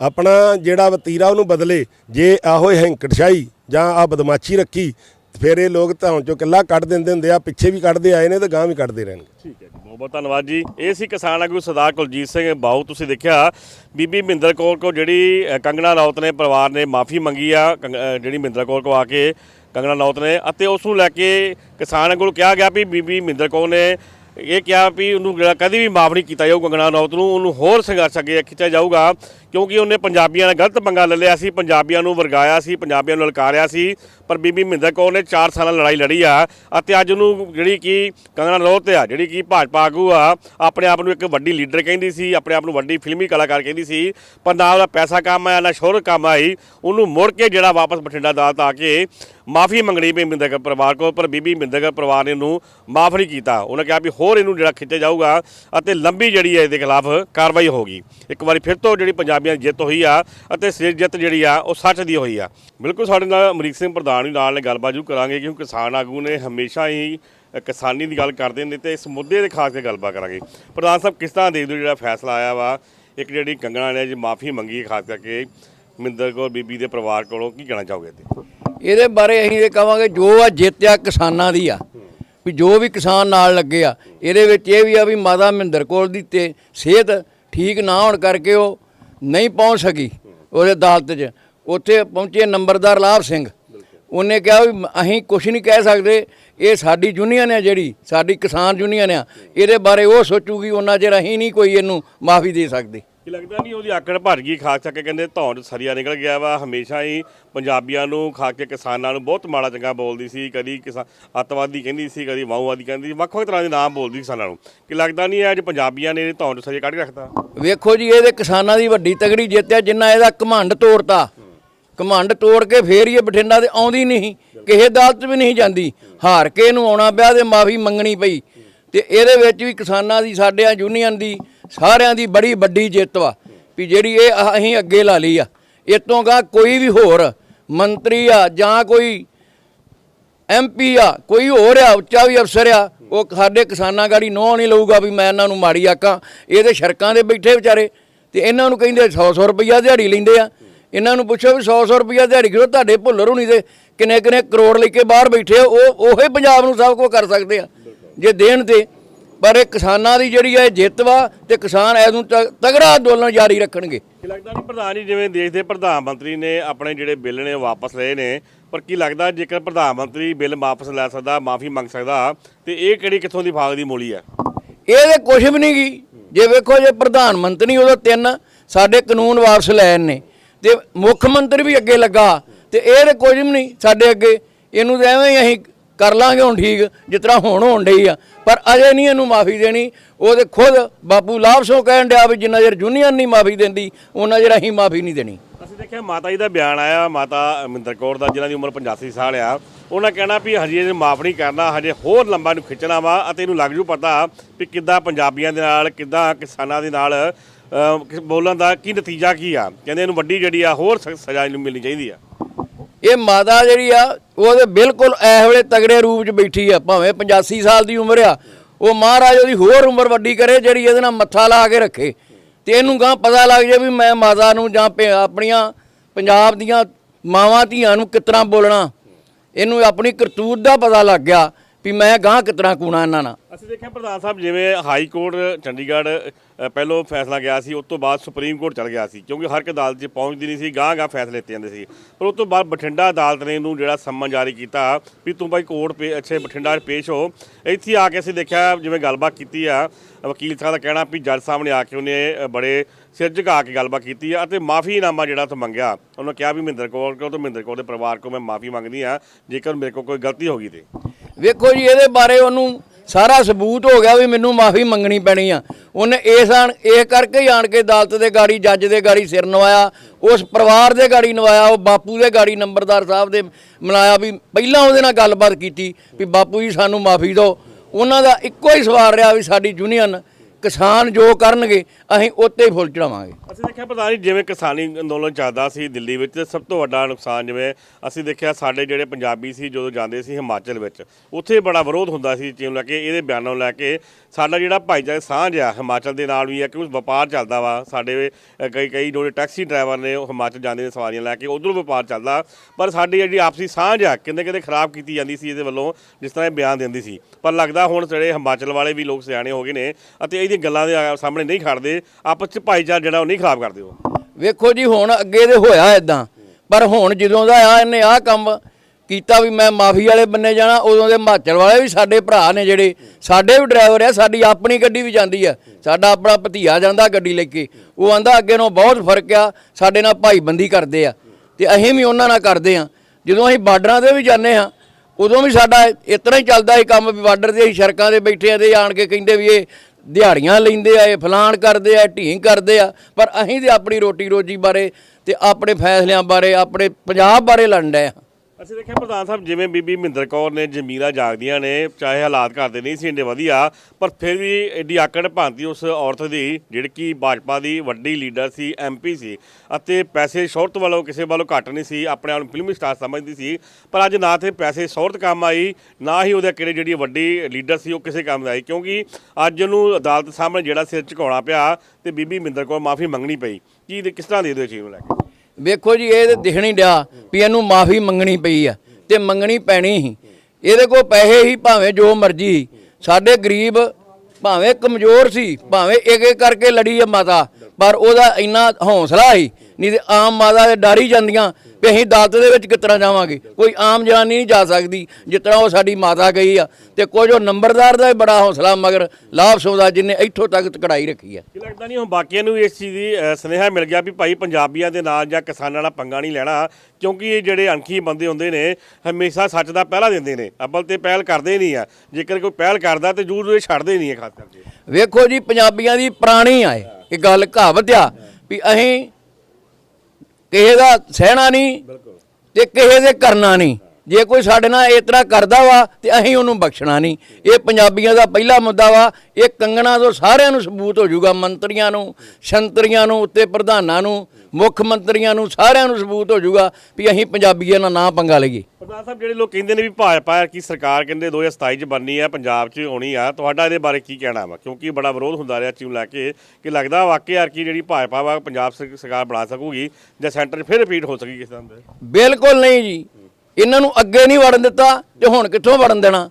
ਆਪਣਾ ਜਿਹੜਾ ਵਤੀਰਾ ਉਹਨੂੰ ਬਦਲੇ, ਜੇ ਆਹੋ ਹੈਂਕੜਸ਼ਾਹੀ ਜਾਂ ਆ ਬਦਮਾਸ਼ੀ ਰੱਖੀ, ਫਿਰ ਇਹ ਲੋਕ ਧੌਣ ਚੋਂ ਕਿੱਲਾ ਕੱਢ ਦਿੰਦੇ ਹੁੰਦੇ ਆ, ਪਿੱਛੇ ਵੀ ਕੱਢਦੇ ਆਏ ਨੇ ਤੇ ਗਾਂ ਵੀ ਕੱਢਦੇ ਰਹਿਣਗੇ। ਠੀਕ ਹੈ ਜੀ, ਬਹੁਤ ਬਹੁਤ ਧੰਨਵਾਦ ਜੀ। ਇਹ ਸੀ ਕਿਸਾਨ ਆਗੂ ਸਰਦਾਰ ਕੁਲਜੀਤ ਸਿੰਘ ਬਾਹੂ ਤੁਸੀਂ ਦੇਖਿਆ, ਬੀਬੀ ਮਹਿੰਦਰ ਕੌਰ ਕੋ ਜਿਹੜੀ ਕੰਗਣਾ ਰੌਤ ਨੇ, ਪਰਿਵਾਰ ਨੇ ਮਾਫੀ ਮੰਗੀ ਆ, ਕੰਗ- ਜਿਹੜੀ ਮਹਿੰਦਰ ਕੌਰ ਕੋ ਆ ਕੇ ਕੰਗਣਾ ਰੌਤ ਨੇ, ਅਤੇ ਉਸ ਨੂੰ ਲੈ ਕੇ ਕਿਸਾਨ ਆਗੂ ਨੂੰ ਕਿਹਾ ਗਿਆ ਵੀ ਬੀਬੀ ਮਹਿੰਦਰ ਕੌਰ ਨੇ ਇਹ ਕਿਹਾ ਵੀ ਉਹਨੂੰ ਜਿਹੜਾ ਕਦੀ ਵੀ ਮਾਫ ਨਹੀਂ ਕੀਤਾ ਜਾਊ, ਕੰਗਣਾ ਰਾਉਤ ਨੂੰ, ਉਹਨੂੰ ਹੋਰ ਸੰਘਰਸ਼ ਅੱਗੇ ਖਿੱਚਿਆ ਜਾਊਗਾ। ਕਿਉਂਕਿ ਉਹਨੇ ਪੰਜਾਬੀਆਂ ਨਾਲ ਗਲਤ ਪੰਗਾ ਲੈ ਲਿਆ ਸੀ, ਪੰਜਾਬੀਆਂ ਨੂੰ ਵਰਗਾਇਆ ਸੀ, ਪੰਜਾਬੀਆਂ ਨੂੰ ਲਲਕਾਰਿਆ ਸੀ, ਪਰ ਬੀਬੀ ਮਹਿੰਦਰ ਕੌਰ ਨੇ 4 ਸਾਲਾਂ ਲੜਾਈ ਲੜੀ ਆ, ਅਤੇ ਅੱਜ ਉਹਨੂੰ ਜਿਹੜੀ ਕਿ ਕੰਗਣਾ ਰਣੌਤ ਆ, ਜਿਹੜੀ ਕਿ ਭਾਜਪਾ ਆਗੂ ਆ, ਆਪਣੇ ਆਪ ਨੂੰ ਇੱਕ ਵੱਡੀ ਲੀਡਰ ਕਹਿੰਦੀ ਸੀ, ਆਪਣੇ ਆਪ ਨੂੰ ਵੱਡੀ ਫਿਲਮੀ ਕਲਾਕਾਰ ਕਹਿੰਦੀ ਸੀ, ਪਰ ਨਾ ਉਹਦਾ ਪੈਸਾ ਕੰਮ ਆਇਆ, ਨਾ ਸ਼ੋਹਰਤ ਕੰਮ ਆਈ, ਉਹਨੂੰ ਮੁੜ ਕੇ ਜਿਹੜਾ ਵਾਪਸ ਬਠਿੰਡਾ ਦਾਤ ਆ ਕੇ ਮਾਫੀ ਮੰਗਣੀ ਪਈ ਮਹਿੰਦਰ ਪਰਿਵਾਰ ਕੋਲ, ਪਰ ਬੀਬੀ ਮਹਿੰਦਰ ਪਰਿਵਾਰ ਨੇ ਉਹਨੂੰ ਮਾਫ ਨਹੀਂ ਕੀਤਾ। ਉਹਨੇ ਕਿਹਾ ਵੀ ਹੋਰ ਇਹਨੂੰ ਜਿਹੜਾ ਖਿੱਚਿਆ ਜਾਊਗਾ, ਅਤੇ ਲੰਬੀ ਜਿਹੜੀ ਹੈ ਇਹਦੇ ਖਿਲਾਫ ਕਾਰਵਾਈ ਹੋਗੀ ਇੱਕ ਵਾਰੀ ਫਿਰ ਤੋਂ ਜਿਹੜੀ ਪੰਜਾਬ ਦੀ ਜਿੱਤ ਹੋਈ ਆ ਅਤੇ ਸਿਰ ਜਿੱਤ ਜਿਹੜੀ ਆ, ਉਹ ਸੱਚ ਦੀ ਹੋਈ ਆ। ਬਿਲਕੁਲ ਸਾਡੇ ਨਾਲ ਅਮਰੀਕ ਸਿੰਘ ਪ੍ਰਧਾਨ ਵੀ ਨਾਲ ਨੇ, ਗੱਲਬਾਤ ਜੂ ਕਰਾਂਗੇ, ਕਿਉਂਕਿ ਕਿਸਾਨ ਆਗੂ ਨੇ ਹਮੇਸ਼ਾ ਹੀ ਕਿਸਾਨੀ ਦੀ ਗੱਲ ਕਰਦੇ ਨੇ ਤੇ ਇਸ ਮੁੱਦੇ 'ਤੇ ਖਾਸ ਕੇ ਗੱਲਬਾਤ ਕਰਾਂਗੇ। ਪ੍ਰਧਾਨ ਸਾਹਿਬ, ਕਿਸ ਤਰ੍ਹਾਂ ਦੇਖਦੇ ਹੋ ਜਿਹੜਾ ਫੈਸਲਾ ਆਇਆ ਵਾ? ਇੱਕ ਜਿਹੜੀ ਕੰਗਣਾ ਨੇ ਜੀ ਮਾਫੀ ਮੰਗੀ ਖਾਸ ਕਰਕੇ ਮਿੰਦਰ ਕੌਰ ਬੀਬੀ ਦੇ ਪਰਿਵਾਰ ਕੋਲੋਂ, ਕੀ ਕਹਿਣਾ ਚਾਹੋਗੇ ਤੇ ਇਹਦੇ ਬਾਰੇ ਅਸੀਂ ਇਹ ਕਵਾਂਗੇ, ਜੋ ਆ ਜਿੱਤਿਆ ਕਿਸਾਨਾਂ ਦੀ ਆ, ਵੀ ਜੋ ਵੀ ਕਿਸਾਨ ਨਾਲ ਲੱਗੇ ਆ, ਇਹਦੇ ਵਿੱਚ ਇਹ ਵੀ ਆ ਵੀ ਮਾਤਾ ਮਹਿੰਦਰ ਕੌਰ ਦੀ ਤੇ ਸਿਹਤ ਠੀਕ ਨਾ ਹੋਣ ਕਰਕੇ ਉਹ ਨਹੀਂ ਪਹੁੰਚ ਸਕੀ ਉਹਦੇ ਅਦਾਲਤ 'ਚ। ਉੱਥੇ ਪਹੁੰਚੇ ਨੰਬਰਦਾਰ ਲਾਭ ਸਿੰਘ। ਉਹਨੇ ਕਿਹਾ ਵੀ ਅਸੀਂ ਕੁਝ ਨਹੀਂ ਕਹਿ ਸਕਦੇ। ਇਹ ਸਾਡੀ ਯੂਨੀਅਨ ਹੈ ਜਿਹੜੀ, ਸਾਡੀ ਕਿਸਾਨ ਯੂਨੀਅਨ ਆ। ਇਹਦੇ ਬਾਰੇ ਉਹ ਸੋਚੂਗੀ, ਉਹਨਾਂ ਚਿਰ ਅਸੀਂ ਨਹੀਂ ਕੋਈ ਇਹਨੂੰ ਮਾਫੀ ਦੇ ਸਕਦੇ। ਕਿ ਲੱਗਦਾ ਨਹੀਂ ਉਹਦੀ ਆਕੜ ਭਰ ਗਈ? ਖਾਸ ਕਰਕੇ ਕਹਿੰਦੇ ਧੌਣ ਸਰੀਆ ਨਿਕਲ ਗਿਆ ਵਾ। ਹਮੇਸ਼ਾ ਹੀ ਪੰਜਾਬੀਆਂ ਨੂੰ ਖਾ ਕੇ ਕਿਸਾਨਾਂ ਨੂੰ ਬਹੁਤ ਮਾੜਾ ਚੰਗਾ ਬੋਲਦੀ ਸੀ। ਕਦੀ ਕਿਸਾਨ ਅੱਤਵਾਦੀ ਕਹਿੰਦੀ ਸੀ, ਕਦੀ ਮਾਓਵਾਦੀ ਕਹਿੰਦੀ ਸੀ। ਵੱਖ ਵੱਖ ਤਰ੍ਹਾਂ ਦੇ ਨਾਮ ਬੋਲਦੀ ਸੀ ਕਿਸਾਨਾਂ ਨੂੰ। ਕਿ ਲੱਗਦਾ ਨਹੀਂ ਅੱਜ ਪੰਜਾਬੀਆਂ ਨੇ ਧੌਣ ਸਰੀਆ ਕੱਢ ਕੇ ਰੱਖਤਾ? ਵੇਖੋ ਜੀ, ਇਹਦੇ ਕਿਸਾਨਾਂ ਦੀ ਵੱਡੀ ਤਗੜੀ ਜਿੱਤ ਹੈ ਜਿੰਨਾ ਇਹਦਾ ਘਮੰਡ ਤੋੜਤਾ। ਘਮੰਡ ਤੋੜ ਕੇ ਫੇਰ ਹੀ ਇਹ ਬਠਿੰਡਾ ਤੇ ਆਉਂਦੀ ਨਹੀਂ। ਕਿਸੇ ਅਦਾਲਤ ਵੀ ਨਹੀਂ ਜਾਂਦੀ। ਹਾਰ ਕੇ ਇਹਨੂੰ ਆਉਣਾ ਪਿਆ ਤੇ ਮਾਫੀ ਮੰਗਣੀ ਪਈ। ਤੇ ਇਹਦੇ ਵਿੱਚ ਵੀ ਕਿਸਾਨਾਂ ਦੀ ਸਾਡਿਆਂ ਯੂਨੀਅਨ ਦੀ ਸਾਰਿਆਂ ਦੀ ਬੜੀ ਵੱਡੀ ਜਿੱਤ ਵਾ, ਵੀ ਜਿਹੜੀ ਇਹ ਅਸੀਂ ਅੱਗੇ ਲਾ ਲਈ ਆ। ਇਹ ਤੋਂ ਗਾ ਕੋਈ ਵੀ ਹੋਰ ਮੰਤਰੀ ਆ ਜਾਂ ਕੋਈ ਐਮਪੀ ਆ, ਕੋਈ ਹੋਰ ਆ, ਉੱਚਾ ਵੀ ਅਫਸਰ ਆ, ਉਹ ਸਾਡੇ ਕਿਸਾਨਾਂ ਗਾੜੀ ਨੋ ਨਹੀਂ ਲਊਗਾ ਵੀ ਮੈਂ ਇਹਨਾਂ ਨੂੰ ਮਾੜੀ ਆਕਾਂ ਇਹ ਤੇ ਸੜਕਾਂ ਦੇ ਬੈਠੇ ਵਿਚਾਰੇ, ਤੇ ਇਹਨਾਂ ਨੂੰ ਕਹਿੰਦੇ 100 100 ਰੁਪਈਆ ਦਿਹਾੜੀ ਲੈਂਦੇ ਆ। ਇਹਨਾਂ ਨੂੰ ਪੁੱਛੋ ਵੀ 100 100 ਰੁਪਈਆ ਦਿਹਾੜੀ ਕਿਉਂ ਤੁਹਾਡੇ ਭੁੱਲਰ ਹੋਣੀ ਤੇ ਕਿੰਨੇ ਕਿੰਨੇ ਕਰੋੜ ਲੈ ਕੇ ਬਾਹਰ ਬੈਠੇ ਆ, ਉਹ ਉਹੇ ਪੰਜਾਬ ਨੂੰ ਸਭ ਕੁਝ ਕਰ ਸਕਦੇ ਆ। ਜੇ ਦੇਣ ਤੇ ਪਰ ਇਹ ਕਿਸਾਨਾਂ ਦੀ ਜਿਹੜੀ ਹੈ ਜਿੱਤ ਵਾ ਤੇ ਕਿਸਾਨ ਐਦੋਂ ਤਗੜਾ ਅੰਦੋਲਨ ਜਾਰੀ ਰੱਖਣਗੇ। ਕੀ ਲੱਗਦਾ ਨਹੀਂ ਪ੍ਰਧਾਨ ਜੀ ਜਿਵੇਂ ਦੇਸ਼ ਦੇ ਪ੍ਰਧਾਨ ਮੰਤਰੀ ਨੇ ਆਪਣੇ ਜਿਹੜੇ ਬਿੱਲ ਨੇ ਵਾਪਸ ਲਏ ਨੇ ਪਰ ਕੀ ਲੱਗਦਾ ਜੇਕਰ ਪ੍ਰਧਾਨ ਮੰਤਰੀ ਬਿੱਲ ਵਾਪਸ ਲੈ ਸਕਦਾ ਮਾਫੀ ਮੰਗ ਸਕਦਾ ਤੇ ਇਹ ਕਿਹੜੀ ਕਿੱਥੋਂ ਦੀ ਫਾਗ ਦੀ ਮੂਲੀ ਆ? ਇਹ ਤੇ ਕੁਝ ਵੀ ਨਹੀਂ ਗੀ। ਜੇ ਵੇਖੋ ਜੇ ਪ੍ਰਧਾਨ ਮੰਤਰੀ ਉਦੋਂ ਤਿੰਨ ਸਾਡੇ ਕਾਨੂੰਨ ਵਾਪਸ ਲੈਣ ਨੇ ਤੇ ਮੁੱਖ ਮੰਤਰੀ ਵੀ ਅੱਗੇ ਲੱਗਾ ਤੇ ਇਹ ਤੇ ਕੁਝ ਵੀ ਨਹੀਂ ਸਾਡੇ ਅੱਗੇ। ਇਹਨੂੰ ਐਵੇਂ ਹੀ ਅਸੀਂ ਕਰ ਲਾਂਗੇ ਹੁਣ ਠੀਕ ਜਿਸ ਤਰ੍ਹਾਂ ਹੁਣ ਹੋਣ ਡਈ ਆ। ਪਰ ਅਜੇ ਨਹੀਂ ਇਹਨੂੰ ਮਾਫੀ ਦੇਣੀ। ਉਹਦੇ ਖੁਦ ਬਾਪੂ ਲਾਭ ਸੋ ਕਹਿਣ ਡਿਆ ਵੀ ਜਿੰਨਾ ਚਿਰ ਯੂਨੀਅਨ ਨਹੀਂ ਮਾਫੀ ਦਿੰਦੀ ਉਹਨਾਂ ਚਿਰ ਅਸੀਂ ਮਾਫੀ ਨਹੀਂ ਦੇਣੀ। ਅਸੀਂ ਦੇਖਿਆ ਮਾਤਾ ਜੀ ਦਾ ਬਿਆਨ ਆਇਆ ਮਾਤਾ ਮਿੰਦਰ ਕੌਰ ਦਾ ਜਿਨ੍ਹਾਂ ਦੀ ਉਮਰ 85 ਸਾਲ ਆ। ਉਹਨਾਂ ਕਹਿਣਾ ਵੀ ਹਜੇ ਇਹ ਮਾਫ ਨਹੀਂ ਕਰਨਾ ਹਜੇ ਹੋਰ ਲੰਬਾ ਨੂੰ ਖਿੱਚਣਾ ਵਾ ਅਤੇ ਇਹਨੂੰ ਲੱਗ ਜੂ ਪਤਾ ਵੀ ਕਿੱਦਾਂ ਪੰਜਾਬੀਆਂ ਦੇ ਨਾਲ ਕਿੱਦਾਂ ਕਿਸਾਨਾਂ ਦੇ ਨਾਲ ਅਹ, ਬੋਲਣ ਦਾ ਕੀ ਨਤੀਜਾ ਕੀ ਆ। ਕਹਿੰਦੇ ਇਹਨੂੰ ਵੱਡੀ ਜਿਹੜੀ ਆ ਹੋਰ ਸ- ਸਜ਼ਾ ਇਹਨੂੰ ਮਿਲਣੀ ਚਾਹੀਦੀ ਆ। ਇਹ ਮਾਤਾ ਜਿਹੜੀ ਆ ਉਹਦੇ ਬਿਲਕੁਲ ਐਸ ਵੇਲੇ ਤਗੜੇ ਰੂਪ 'ਚ ਬੈਠੀ ਆ, ਭਾਵੇਂ 85 ਸਾਲ ਦੀ ਉਮਰ ਆ, ਉਹ ਮਹਾਰਾਜ ਉਹਦੀ ਹੋਰ ਉਮਰ ਵੱਡੀ ਕਰੇ, ਜਿਹੜੀ ਇਹਦੇ ਨਾਲ ਮੱਥਾ ਲਾ ਕੇ ਰੱਖੇ। ਤੇ ਇਹਨੂੰ ਗਾਂ ਪਤਾ ਲੱਗ ਜਾਏ ਵੀ ਮੈਂ ਮਾਤਾ ਨੂੰ ਜਾਂ ਆਪਣੀਆਂ ਪੰਜਾਬ ਦੀਆਂ ਮਾਵਾਂ ਧੀਆਂ ਨੂੰ ਕਿਤਨਾ ਬੋਲਣਾ। ਇਹਨੂੰ ਆਪਣੀ ਕਰਤੂਤ ਦਾ ਪਤਾ ਲੱਗ ਗਿਆ। ਵੀ ਮੈਂ ਗਾਂ ਕਿਤਨਾ ਕੂਣਾ ਇਹਨਾਂ ਨਾਲ। ਅਸੀਂ ਦੇਖਿਆ ਪ੍ਰਧਾਨ ਸਾਹਿਬ ਜਿਵੇਂ ਹਾਈ ਕੋਰਟ ਚੰਡੀਗੜ੍ਹ ਅ, ਪਹਿਲੋਂ ਫੈਸਲਾ ਗਿਆ ਸੀ ਉਸ ਤੋਂ ਬਾਅਦ ਸੁਪਰੀਮ ਕੋਰਟ ਚਲ ਗਿਆ ਸੀ ਕਿਉਂਕਿ ਹਰ ਇੱਕ ਅਦਾਲਤ 'ਚ ਪਹੁੰਚਦੀ ਨਹੀਂ ਸੀ ਗਾਂ ਗਾਂ ਫੈਸਲੇ ਲਿੱਤੇ ਜਾਂਦੇ ਸੀ। ਪਰ ਉਸ ਤੋਂ ਬਾਅਦ ਬਠਿੰਡਾ ਅਦਾਲਤ ਨੇ ਇਹਨੂੰ ਜਿਹੜਾ ਸੰਮਨ ਜਾਰੀ ਕੀਤਾ ਵੀ ਤੂੰ ਭਾਈ ਕੋਰਟ ਪੇ ਅੱਛੇ ਬਠਿੰਡਾ 'ਚ ਪੇਸ਼ ਹੋ। ਇੱਥੇ ਆ ਕੇ ਅਸੀਂ ਦੇਖਿਆ ਜਿਵੇਂ ਗੱਲਬਾਤ ਕੀਤੀ ਆ ਵਕੀਲ ਸਾਹਿਬ ਦਾ ਕਹਿਣਾ ਵੀ ਜੱਜ ਸਾਹਮਣੇ ਆ ਕੇ ਉਹਨੇ ਅ, ਬੜੇ ਸਿਰ ਝੁਕਾ ਕੇ ਗੱਲਬਾਤ ਕੀਤੀ ਆ ਅਤੇ ਮਾਫੀਨਾਮਾ ਜਿਹੜਾ ਤੋਂ ਮੰਗਿਆ। ਉਹਨੇ ਕਿਹਾ ਵੀ ਮਹਿੰਦਰ ਕੌਰ ਕੋਲ ਤੋਂ ਮਹਿੰਦਰ ਕੌਰ ਦੇ ਪਰਿਵਾਰ ਕੋਲ ਮੈਂ ਮਾਫੀ ਮੰਗਦੀ ਆ ਜੇਕਰ ਮੇਰੇ ਕੋਲ ਕੋਈ ਗਲਤੀ ਹੋ ਗਈ ਤੇ। ਵੇਖੋ ਜੀ, ਇਹਦੇ ਬਾਰੇ ਉਹਨੂੰ ਸਾਰਾ ਸਬੂਤ ਹੋ ਗਿਆ ਵੀ ਮੈਨੂੰ ਮਾਫੀ ਮੰਗਣੀ ਪੈਣੀ ਆ। ਉਹਨੇ ਇਸ ਆਣ ਇਹ ਕਰਕੇ ਹੀ ਆਣ ਕੇ ਅਦਾਲਤ ਦੇ ਗਾੜੀ, ਜੱਜ ਦੇ ਗਾੜੀ ਸਿਰ ਨਵਾਇਆ, ਉਸ ਪਰਿਵਾਰ ਦੇ ਗਾੜੀ ਨਵਾਇਆ, ਉਹ ਬਾਪੂ ਦੇ ਗਾੜੀ ਨੰਬਰਦਾਰ ਸਾਹਿਬ ਦੇ ਮਨਾਇਆ ਵੀ ਪਹਿਲਾਂ ਉਹਦੇ ਨਾਲ ਗੱਲਬਾਤ ਕੀਤੀ ਵੀ ਬਾਪੂ ਜੀ ਸਾਨੂੰ ਮਾਫੀ ਦਿਓ। ਉਹਨਾਂ ਦਾ ਇੱਕੋ ਹੀ ਸਵਾਲ ਰਿਹਾ ਵੀ ਸਾਡੀ ਯੂਨੀਅਨ ਕਿਸਾਨ ਜੋ ਕਰਨਗੇ, ਅਸੀਂ ਉੱਤੇ ਹੀ ਫੁੱਲ ਚੜਾਵਾਂਗੇ। ਅਸੀਂ ਦੇਖਿਆ ਪਤਾ ਜੀ ਜਿਵੇਂ ਕਿਸਾਨੀ ਅੰਦੋਲਨ ਚੱਲਦਾ ਸੀ ਦਿੱਲੀ ਵਿੱਚ, ਤੇ ਸਭ ਤੋਂ ਵੱਡਾ ਨੁਕਸਾਨ ਜਿਵੇਂ ਅਸੀਂ ਦੇਖਿਆ ਸਾਡੇ ਜਿਹੜੇ ਪੰਜਾਬੀ ਸੀ, ਜਦੋਂ ਜਾਂਦੇ ਸੀ ਹਿਮਾਚਲ ਵਿੱਚ, ਉੱਥੇ ਬੜਾ ਵਿਰੋਧ ਹੁੰਦਾ ਸੀ ਚੀਨ ਨੂੰ ਲੈ ਕੇ, ਇਹਦੇ ਬਿਆਨਾਂ ਨੂੰ ਲੈ ਕੇ, ਸਾਡਾ ਜਿਹੜਾ ਭਾਈਚਾਰਕ ਸਾਂਝ ਆ ਹਿਮਾਚਲ ਦੇ ਨਾਲ ਵੀ ਹੈ ਕਿਉਂਕਿ ਵਪਾਰ ਚੱਲਦਾ ਵਾ, ਸਾਡੇ ਕਈ ਕਈ ਜਿਹੜੇ ਟੈਕਸੀ ਡਰਾਈਵਰ ਨੇ, ਉਹ ਹਿਮਾਚਲ ਜਾਂਦੇ ਨੇ ਸਵਾਰੀਆਂ ਲੈ ਕੇ, ਉਧਰੋਂ ਵਪਾਰ ਚੱਲਦਾ, ਪਰ ਸਾਡੀ ਜਿਹੜੀ ਆਪਸੀ ਸਾਂਝ ਆ, ਕਿੰਨੇ ਕਿਤੇ ਖਰਾਬ ਕੀਤੀ ਜਾਂਦੀ ਸੀ, ਇਹਦੇ ਵੱਲੋਂ ਜਿਸ ਤਰ੍ਹਾਂ ਇਹ ਬਿਆਨ ਦਿੰਦੀ ਸੀ। ਪਰ ਲੱਗਦਾ ਹੁਣ ਜਿਹੜੇ ਹਿਮਾਚਲ ਵਾਲੇ ਵੀ ਲੋਕ ਸਿਆਣੇ ਹੋ ਗਏ ਨੇ, ਅਤੇ ਇਹਦੀਆਂ ਗੱਲਾਂ ਦੇ ਆ- ਸਾਹਮਣੇ ਨਹੀਂ ਖੜਦੇ, ਆਪਸ ਚ ਭਾਈਚਾਰਾ ਜਿਹੜਾ ਉਹ ਨਹੀਂ ਖਰਾਬ ਕਰਦੇ ਉਹ। ਵੇਖੋ ਜੀ, ਹੁਣ ਅੱਗੇ ਦੇ ਹੋਇਆ ਇਦਾਂ ਪਰ ਹੁਣ ਜਦੋਂ ਦਾ ਆ, ਇਹਨੇ ਆਹ ਕੰਮ ਕੀਤਾ ਵੀ ਮੈਂ ਮਾਫੀ ਵਾਲੇ ਬੰਨੇ ਜਾਣਾ, ਉਦੋਂ ਦੇ ਹਿਮਾਚਲ ਵਾਲੇ ਵੀ ਸਾਡੇ ਭਰਾ ਨੇ ਜਿਹੜੇ, ਸਾਡੇ ਵੀ ਡਰਾਈਵਰ ਆ, ਸਾਡੀ ਆਪਣੀ ਗੱਡੀ ਵੀ ਜਾਂਦੀ ਆ। ਸਾਡਾ ਆਪਣਾ ਭਤੀਆ ਜਾਂਦਾ ਗੱਡੀ ਲੈ ਕੇ। ਉਹ ਆਂਦਾ ਅੱਗੇ ਨੂੰ ਬਹੁਤ ਫ਼ਰਕ ਆ, ਸਾਡੇ ਨਾਲ ਭਾਈਬੰਦੀ ਕਰਦੇ ਆ। ਤੇ ਅਸੀਂ ਵੀ ਉਹਨਾਂ ਨਾਲ ਕਰਦੇ ਆ। ਜਦੋਂ ਅਸੀਂ ਬਾਰਡਰਾਂ ਤੇ ਵੀ ਜਾਂਦੇ ਆ, ਉਦੋਂ ਵੀ ਸਾਡਾ ਇਸ ਤਰ੍ਹਾਂ ਹੀ ਚੱਲਦਾ ਇਹ ਕੰਮ ਵੀ ਬਾਰਡਰ ਤੇ ਅਸੀਂ ਸੜਕਾਂ ਤੇ ਬੈਠੇ ਆ ਤੇ ਆਣ ਕੇ ਕਹਿੰਦੇ ਵੀ ਇਹ ਦਿਹਾੜੀਆਂ ਲੈਂਦੇ ਆ, ਇਹ ਫਲਾਣ ਕਰਦੇ ਆ ਢੀਂਗ ਕਰਦੇ ਆ, ਪਰ ਅਸੀਂ ਤੇ ਆਪਣੀ ਰੋਟੀ ਰੋਜੀ ਬਾਰੇ ਤੇ ਆਪਣੇ ਫੈਸਲਿਆਂ ਬਾਰੇ, ਆਪਣੇ ਪੰਜਾਬ ਬਾਰੇ ਲੜਨ ਡਏ ਆ ਅਸੀਂ ਦੇਖਿਆ ਪ੍ਰਧਾਨ ਸਾਹਿਬ, ਜਿਵੇਂ ਬੀਬੀ ਮਹਿੰਦਰ ਕੌਰ ਨੇ ਜ਼ਮੀਰਾਂ ਜਾਗਦੀਆਂ ਨੇ, ਚਾਹੇ ਹਾਲਾਤ ਘਰ ਦੇ ਨਹੀਂ ਸੀ, ਇੰਨੇ ਵਧੀਆ, ਪਰ ਫਿਰ ਵੀ ਐਡੀ ਆਕੜ ਭਾਂਤੀ ਉਸ ਔਰਤ ਦੀ, ਜਿਹੜੀ ਕਿ ਭਾਜਪਾ ਦੀ ਵੱਡੀ ਲੀਡਰ ਸੀ ਐਮਪੀ ਸੀ। ਅਤੇ ਪੈਸੇ ਸ਼ੌਹਰਤ ਵੱਲੋਂ ਕਿਸੇ ਵੱਲੋਂ ਘੱਟ ਨਹੀਂ ਸੀ, ਆਪਣੇ ਆਪ ਨੂੰ ਫਿਲਮੀ ਸਟਾਰ ਸਮਝਦੀ ਸੀ। ਪਰ ਅੱਜ ਨਾ ਤੇ ਪੈਸੇ ਸ਼ੌਹਰਤ ਕੰਮ ਆਈ, ਨਾ ਹੀ ਉਹਦੇ ਕਿਹੜੇ ਜਿਹੜੀ ਵੱਡੀ ਲੀਡਰ ਸੀ, ਉਹ ਕਿਸੇ ਕੰਮ ਦਾ ਆਈ। ਕਿਉਂਕਿ ਅੱਜ ਉਹਨੂੰ ਅਦਾਲਤ ਸਾਹਮਣੇ ਜਿਹੜਾ ਸਿਰ ਝੁਕਾਉਣਾ ਪਿਆ, ਤੇ ਬੀਬੀ ਮਹਿੰਦਰ ਕੌਰ ਮਾਫੀ ਮੰਗਣੀ ਪਈ। ਕੀ ਕਿਸ ਤਰ੍ਹਾਂ ਦੇ ਦਿਓ ਚੀਜ਼ ਨੂੰ ਲੈ ਕੇ? ਵੇਖੋ ਜੀ ਇਹ ਤੇ ਦਿਖਣੀ ਡਿਆ ਵੀ ਇਹਨੂੰ ਮਾਫੀ ਮੰਗਣੀ ਪਈ ਆ ਤੇ ਮੰਗਣੀ ਪੈਣੀ ਸੀ ਇਹਦੇ ਕੋਲ ਪੈਸੇ ਹੀ ਭਾਵੇਂ ਜੋ ਮਰਜ਼ੀ। ਸਾਡੇ ਗਰੀਬ ਭਾਵੇਂ ਕਮਜ਼ੋਰ ਸੀ ਭਾਵੇਂ ਇੱਕ ਇੱਕ ਕਰਕੇ ਲੜੀ ਆ ਮਾਤਾ ਪਰ ਉਹਦਾ ਇੰਨਾ ਹੌਸਲਾ ਸੀ ਨਹੀਂ ਤੇ ਆਮ ਮਾਤਾ ਦੇ ਡਰ ਹੀ ਜਾਂਦੀਆਂ ਵੀ ਅਸੀਂ ਦਾਤ ਦੇ ਵਿੱਚ ਕਿਸ ਤਰ੍ਹਾਂ ਜਾਵਾਂਗੇ। ਕੋਈ ਆਮ ਜਨਾਨੀ ਨਹੀਂ ਜਾ ਸਕਦੀ ਜਿਸ ਤਰ੍ਹਾਂ ਉਹ ਸਾਡੀ ਮਾਤਾ ਗਈ ਆ। ਤੇ ਕੁਝ ਉਹ ਨੰਬਰਦਾਰ ਦਾ ਵੀ ਬੜਾ ਹੌਸਲਾ ਮਗਰ ਲਾਭ ਸੌਦਾ ਜਿਨੇ ਇੱਥੋਂ ਤੱਕ ਕਢਾਈ ਰੱਖੀ ਆ। ਕੀ ਲੱਗਦਾ ਨਹੀਂ ਹੁਣ ਬਾਕੀਆਂ ਨੂੰ ਇਸ ਚੀਜ਼ ਦੀ ਅ, ਸੁਨੇਹਾ ਮਿਲ ਗਿਆ ਵੀ ਭਾਈ ਪੰਜਾਬੀਆਂ ਦੇ ਨਾਲ ਜਾਂ ਕਿਸਾਨਾਂ ਨਾਲ ਪੰਗਾ ਨਹੀਂ ਲੈਣਾ ਕਿਉਂਕਿ ਇਹ ਜਿਹੜੇ ਅਣਖੀ ਬੰਦੇ ਹੁੰਦੇ ਨੇ ਹਮੇਸ਼ਾ ਸੱਚ ਦਾ ਪਹਿਲਾ ਦਿੰਦੇ ਨੇ। ਅੱਬਲ ਤੇ ਪਹਿਲ ਕਰਦੇ ਨਹੀਂ ਆ। ਜੇਕਰ ਕੋਈ ਪਹਿਲ ਕਰਦਾ ਤੇ ਜ਼ਰੂਰ ਇਹ ਛੱਡਦੇ ਨਹੀਂ ਆ ਖਾਸ ਕਰਕੇ। ਵੇਖੋ ਜੀ ਪੰਜਾਬੀਆਂ ਦੀ ਪੁਰਾਣੀ ਆਏ ਇਹ। ਗੱਲ ਕਹਾਵਤ ਆ ਵੀ ਅਸੀਂ ਕਿਸੇ ਦਾ ਸਹਿਣਾ ਨਹੀਂ ਤੇ ਕਿਸੇ ਦੇ ਕਰਨਾ ਨਹੀਂ। ਜੇ ਕੋਈ ਸਾਡੇ ਨਾਲ ਇਸ ਤਰ੍ਹਾਂ ਕਰਦਾ ਵਾ ਤੇ ਅਸੀਂ ਉਹਨੂੰ ਬਖਸ਼ਣਾ ਨਹੀਂ। ਇਹ ਪੰਜਾਬੀਆਂ ਦਾ ਪਹਿਲਾ ਮੁੱਦਾ ਵਾ ਇਹ ਕੰਗਣਾ ਤੋਂ ਸਾਰਿਆਂ ਨੂੰ ਸਬੂਤ ਹੋ ਜਾਊਗਾ ਮੰਤਰੀਆਂ ਨੂੰ ਸੰਤਰੀਆਂ ਨੂੰ ਉੱਤੇ ਪ੍ਰਧਾਨਾਂ ਨੂੰ ਮੁੱਖ ਮੰਤਰੀਆਂ ਨੂੰ ਸਾਰਿਆਂ ਨੂੰ ਸਬੂਤ ਹੋ ਜਾਊਗਾ ਵੀ ਅਸੀਂ ਪੰਜਾਬੀਆਂ ਨਾਲ ਨਾ ਪੰਗਾ ਲਈਏ। ਪ੍ਰਧਾਨ ਸਾਹਿਬ ਜਿਹੜੇ ਲੋਕ ਕਹਿੰਦੇ ਨੇ ਵੀ ਭਾਜਪਾ ਕੀ ਸਰਕਾਰ ਕਹਿੰਦੇ 2027 ਚ ਬਣਨੀ ਆ ਪੰਜਾਬ 'ਚ ਆਉਣੀ ਆ ਤੁਹਾਡਾ ਇਹਦੇ ਬਾਰੇ ਕੀ ਕਹਿਣਾ ਵਾ? ਕਿਉਂਕਿ ਬੜਾ ਵਿਰੋਧ ਹੁੰਦਾ ਰਿਹਾ ਚੀਜ਼ ਲੈ ਕੇ ਕਿ ਲੱਗਦਾ ਵਾਕਿਆ ਯਾਰ ਕੀ ਜਿਹੜੀ ਭਾਜਪਾ ਵਾ ਪੰਜਾਬ ਸਰ- ਸਰਕਾਰ ਬਣਾ ਸਕੂਗੀ ਜਾਂ ਸੈਂਟਰ ਫਿਰ ਰਿਪੀਟ ਹੋ ਸਕੀ ਕਿਸੇ ਦਾ। ਬਿਲਕੁਲ ਨਹੀਂ ਜੀ। ਇਹਨਾਂ ਨੂੰ ਅੱਗੇ ਨਹੀਂ ਵੜਨ ਦਿੱਤਾ, ਤੇ ਹੁਣ ਕਿੱਥੋਂ ਵੜਨ ਦੇਣਾ?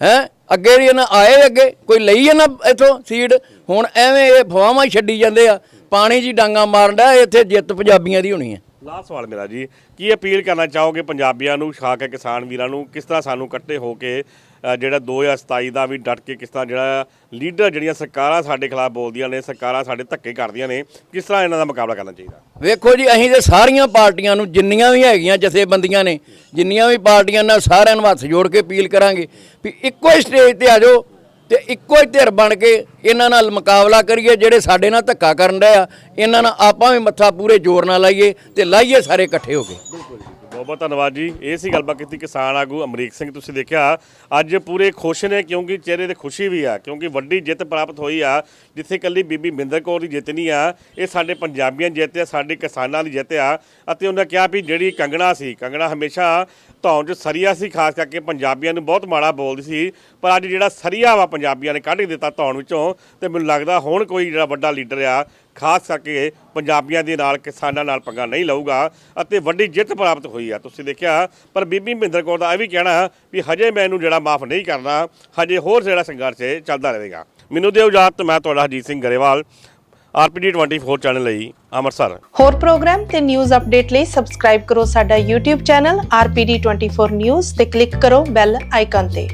ਹੈ? ਅੱਗੇ ਵੀ ਇਹਨਾਂ ਆਏ ਅੱਗੇ, ਕੋਈ ਲਈ ਇਹਨਾਂ ਇਥੋਂ ਸੀਡ ਹੁਣ ਐਵੇਂ ਇਹ ਫਵਾਵਾਂ ਛੱਡੀ ਜਾਂਦੇ ਆ। ਪਾਣੀ ਜੀ ਹੀ ਡਾਂਗਾ ਮਾਰਨ ਦਾ ਇੱਥੇ ਜਿੱਤ ਪੰਜਾਬੀਆਂ ਦੀ ਹੋਣੀ ਹੈ। ਲਾਸਟ ਸਵਾਲ ਮੇਰਾ ਜੀ, ਕੀ ਅਪੀਲ ਕਰਨਾ ਚਾਹੋਗੇ ਪੰਜਾਬੀਆਂ ਨੂੰ ਖਾਸ ਕੇ ਕਿਸਾਨ ਵੀਰਾਂ ਨੂੰ? ਕਿਸ ਤਰ੍ਹਾਂ ਸਾਨੂੰ ਇਕੱਠੇ ਹੋ ਕੇ ਜਿਹੜਾ 2027 ਦਾ ਵੀ ਡਟ ਕੇ ਕਿਸ ਤਰ੍ਹਾਂ ਜਿਹੜਾ ਲੀਡਰ ਜਿਹੜੀਆਂ ਸਰਕਾਰਾਂ ਸਾਡੇ ਖਿਲਾਫ ਬੋਲਦੀਆਂ ਨੇ, ਸਰਕਾਰਾਂ ਸਾਡੇ ਧੱਕੇ ਕਰਦੀਆਂ ਨੇ, ਕਿਸ ਤਰ੍ਹਾਂ ਇਹਨਾਂ ਦਾ ਮੁਕਾਬਲਾ ਕਰਨਾ ਚਾਹੀਦਾ? ਵੇਖੋ ਜੀ, ਅਸੀਂ ਤੇ ਸਾਰੀਆਂ ਪਾਰਟੀਆਂ ਨੂੰ ਜਿੰਨੀਆਂ ਵੀ ਹੈਗੀਆਂ ਜਥੇਬੰਦੀਆਂ ਨੇ, ਜਿੰਨੀਆਂ ਵੀ ਪਾਰਟੀਆਂ ਨਾਲ ਸਾਰਿਆਂ ਨੂੰ ਹੱਥ ਜੋੜ ਕੇ ਅਪੀਲ ਕਰਾਂਗੇ ਵੀ ਇੱਕੋ ਹੀ ਸਟੇਜ ਤੇ ਆ ਜਾਓ ਤੇ ਇੱਕੋ ਹੀ ਧਿਰ ਬਣ ਕੇ ਇਹਨਾਂ ਨਾਲ ਮੁਕਾਬਲਾ ਕਰੀਏ, ਜਿਹੜੇ ਸਾਡੇ ਨਾਲ ਧੱਕਾ ਕਰਨ ਡਏ ਆ, ਇਹਨਾਂ ਨਾਲ ਆਪਾਂ ਵੀ ਮੱਥਾ ਪੂਰੇ ਜ਼ੋਰ ਨਾਲ ਲਾਈਏ ਤੇ ਲਾਈਏ ਸਾਰੇ ਇਕੱਠੇ ਹੋ ਕੇ। ਬਹੁਤ ਬਹੁਤ ਧੰਨਵਾਦ ਜੀ। ਇਹ ਸੀ ਗੱਲਬਾਤ ਕੀਤੀ ਕਿਸਾਨ ਆਗੂ ਅਮਰੀਕ ਸਿੰਘ, ਤੁਸੀਂ ਦੇਖਿਆ, ਅੱਜ ਪੂਰੇ ਖੁਸ਼ ਨੇ ਕਿਉਂਕਿ ਚਿਹਰੇ ਤੇ ਖੁਸ਼ੀ ਵੀ ਆ, ਕਿਉਂਕਿ ਵੱਡੀ ਜਿੱਤ ਪ੍ਰਾਪਤ ਹੋਈ ਆ, ਜਿੱਥੇ ਕੱਲੀ ਬੀਬੀ ਮਿੰਦਰ ਕੌਰ ਦੀ ਜਿੱਤ ਨਹੀਂ ਆ, ਇਹ ਸਾਡੇ ਪੰਜਾਬੀਆਂ ਦੀ ਜਿੱਤ ਆ, ਸਾਡੇ ਕਿਸਾਨਾਂ ਦੀ ਜਿੱਤ ਆ, ਅਤੇ ਉਹਨਾਂ ਕਿਹਾ ਵੀ ਜਿਹੜੀ ਕੰਗਣਾ ਸੀ, ਕੰਗਣਾ ਹਮੇਸ਼ਾ ਧੌਣ 'ਚ ਸਰੀਆ ਸੀ, ਖਾਸ ਕਰਕੇ ਪੰਜਾਬੀਆਂ ਨੂੰ ਬਹੁਤ ਮਾੜਾ ਬੋਲਦੀ ਸੀ, ਪਰ ਅੱਜ ਜਿਹੜਾ ਸਰੀਆ ਵਾ ਪੰਜਾਬੀਆਂ ਨੇ ਕੱਢ ਹੀ ਦਿੱਤਾ ਧੌਣ ਵਿੱਚੋਂ, ਤੇ ਮੈਨੂੰ ਲੱਗਦਾ ਹੁਣ ਕੋਈ ਜਿਹੜਾ ਵੱਡਾ ਲੀਡਰ ਆ ਖਾਸ ਕਰਕੇ ਪੰਜਾਬੀਆਂ ਦੇ ਨਾਲ, ਕਿਸਾਨਾਂ ਨਾਲ ਪੰਗਾ ਨਹੀਂ ਲਊਗਾ ਅਤੇ ਵੱਡੀ ਜਿੱਤ ਪ੍ਰਾਪਤ ਹੋਈ ਆ। ਤੁਸੀਂ ਦੇਖਿਆ, ਪਰ ਬੀਬੀ ਮਹਿੰਦਰ ਕੌਰ ਦਾ ਇਹ ਵੀ ਕਹਿਣਾ ਵੀ ਹਜੇ ਮੈਂ ਇਹਨੂੰ ਜਿਹੜਾ ਮਾਫ ਨਹੀਂ ਕਰਨਾ, ਹਜੇ ਹੋਰ ਜਿਹੜਾ ਸੰਘਰਸ਼ ਹੈ ਚੱਲਦਾ ਰਹੇਗਾ। ਮੈਨੂੰ ਦਿਓ ਇਜਾਜ਼ਤ, ਮੈਂ ਤੁਹਾਡਾ ਹਰਜੀਤ ਸਿੰਘ ਗਰੇਵਾਲ, ਆਰਪੀਡੀ 24 ਚੈਨਲ ਲਈ ਅੰਮ੍ਰਿਤਸਰ। ਹੋਰ ਪ੍ਰੋਗਰਾਮ ਤੇ ਨਿਊਜ਼ ਅਪਡੇਟ ਲਈ ਸਬਸਕ੍ਰਾਈਬ ਕਰੋ ਸਾਡਾ YouTube ਚੈਨਲ RPD24 ਨਿਊਜ਼ ਤੇ ਕਲਿੱਕ ਕਰੋ ਬੈਲ ਆਈਕਨ ਤੇ।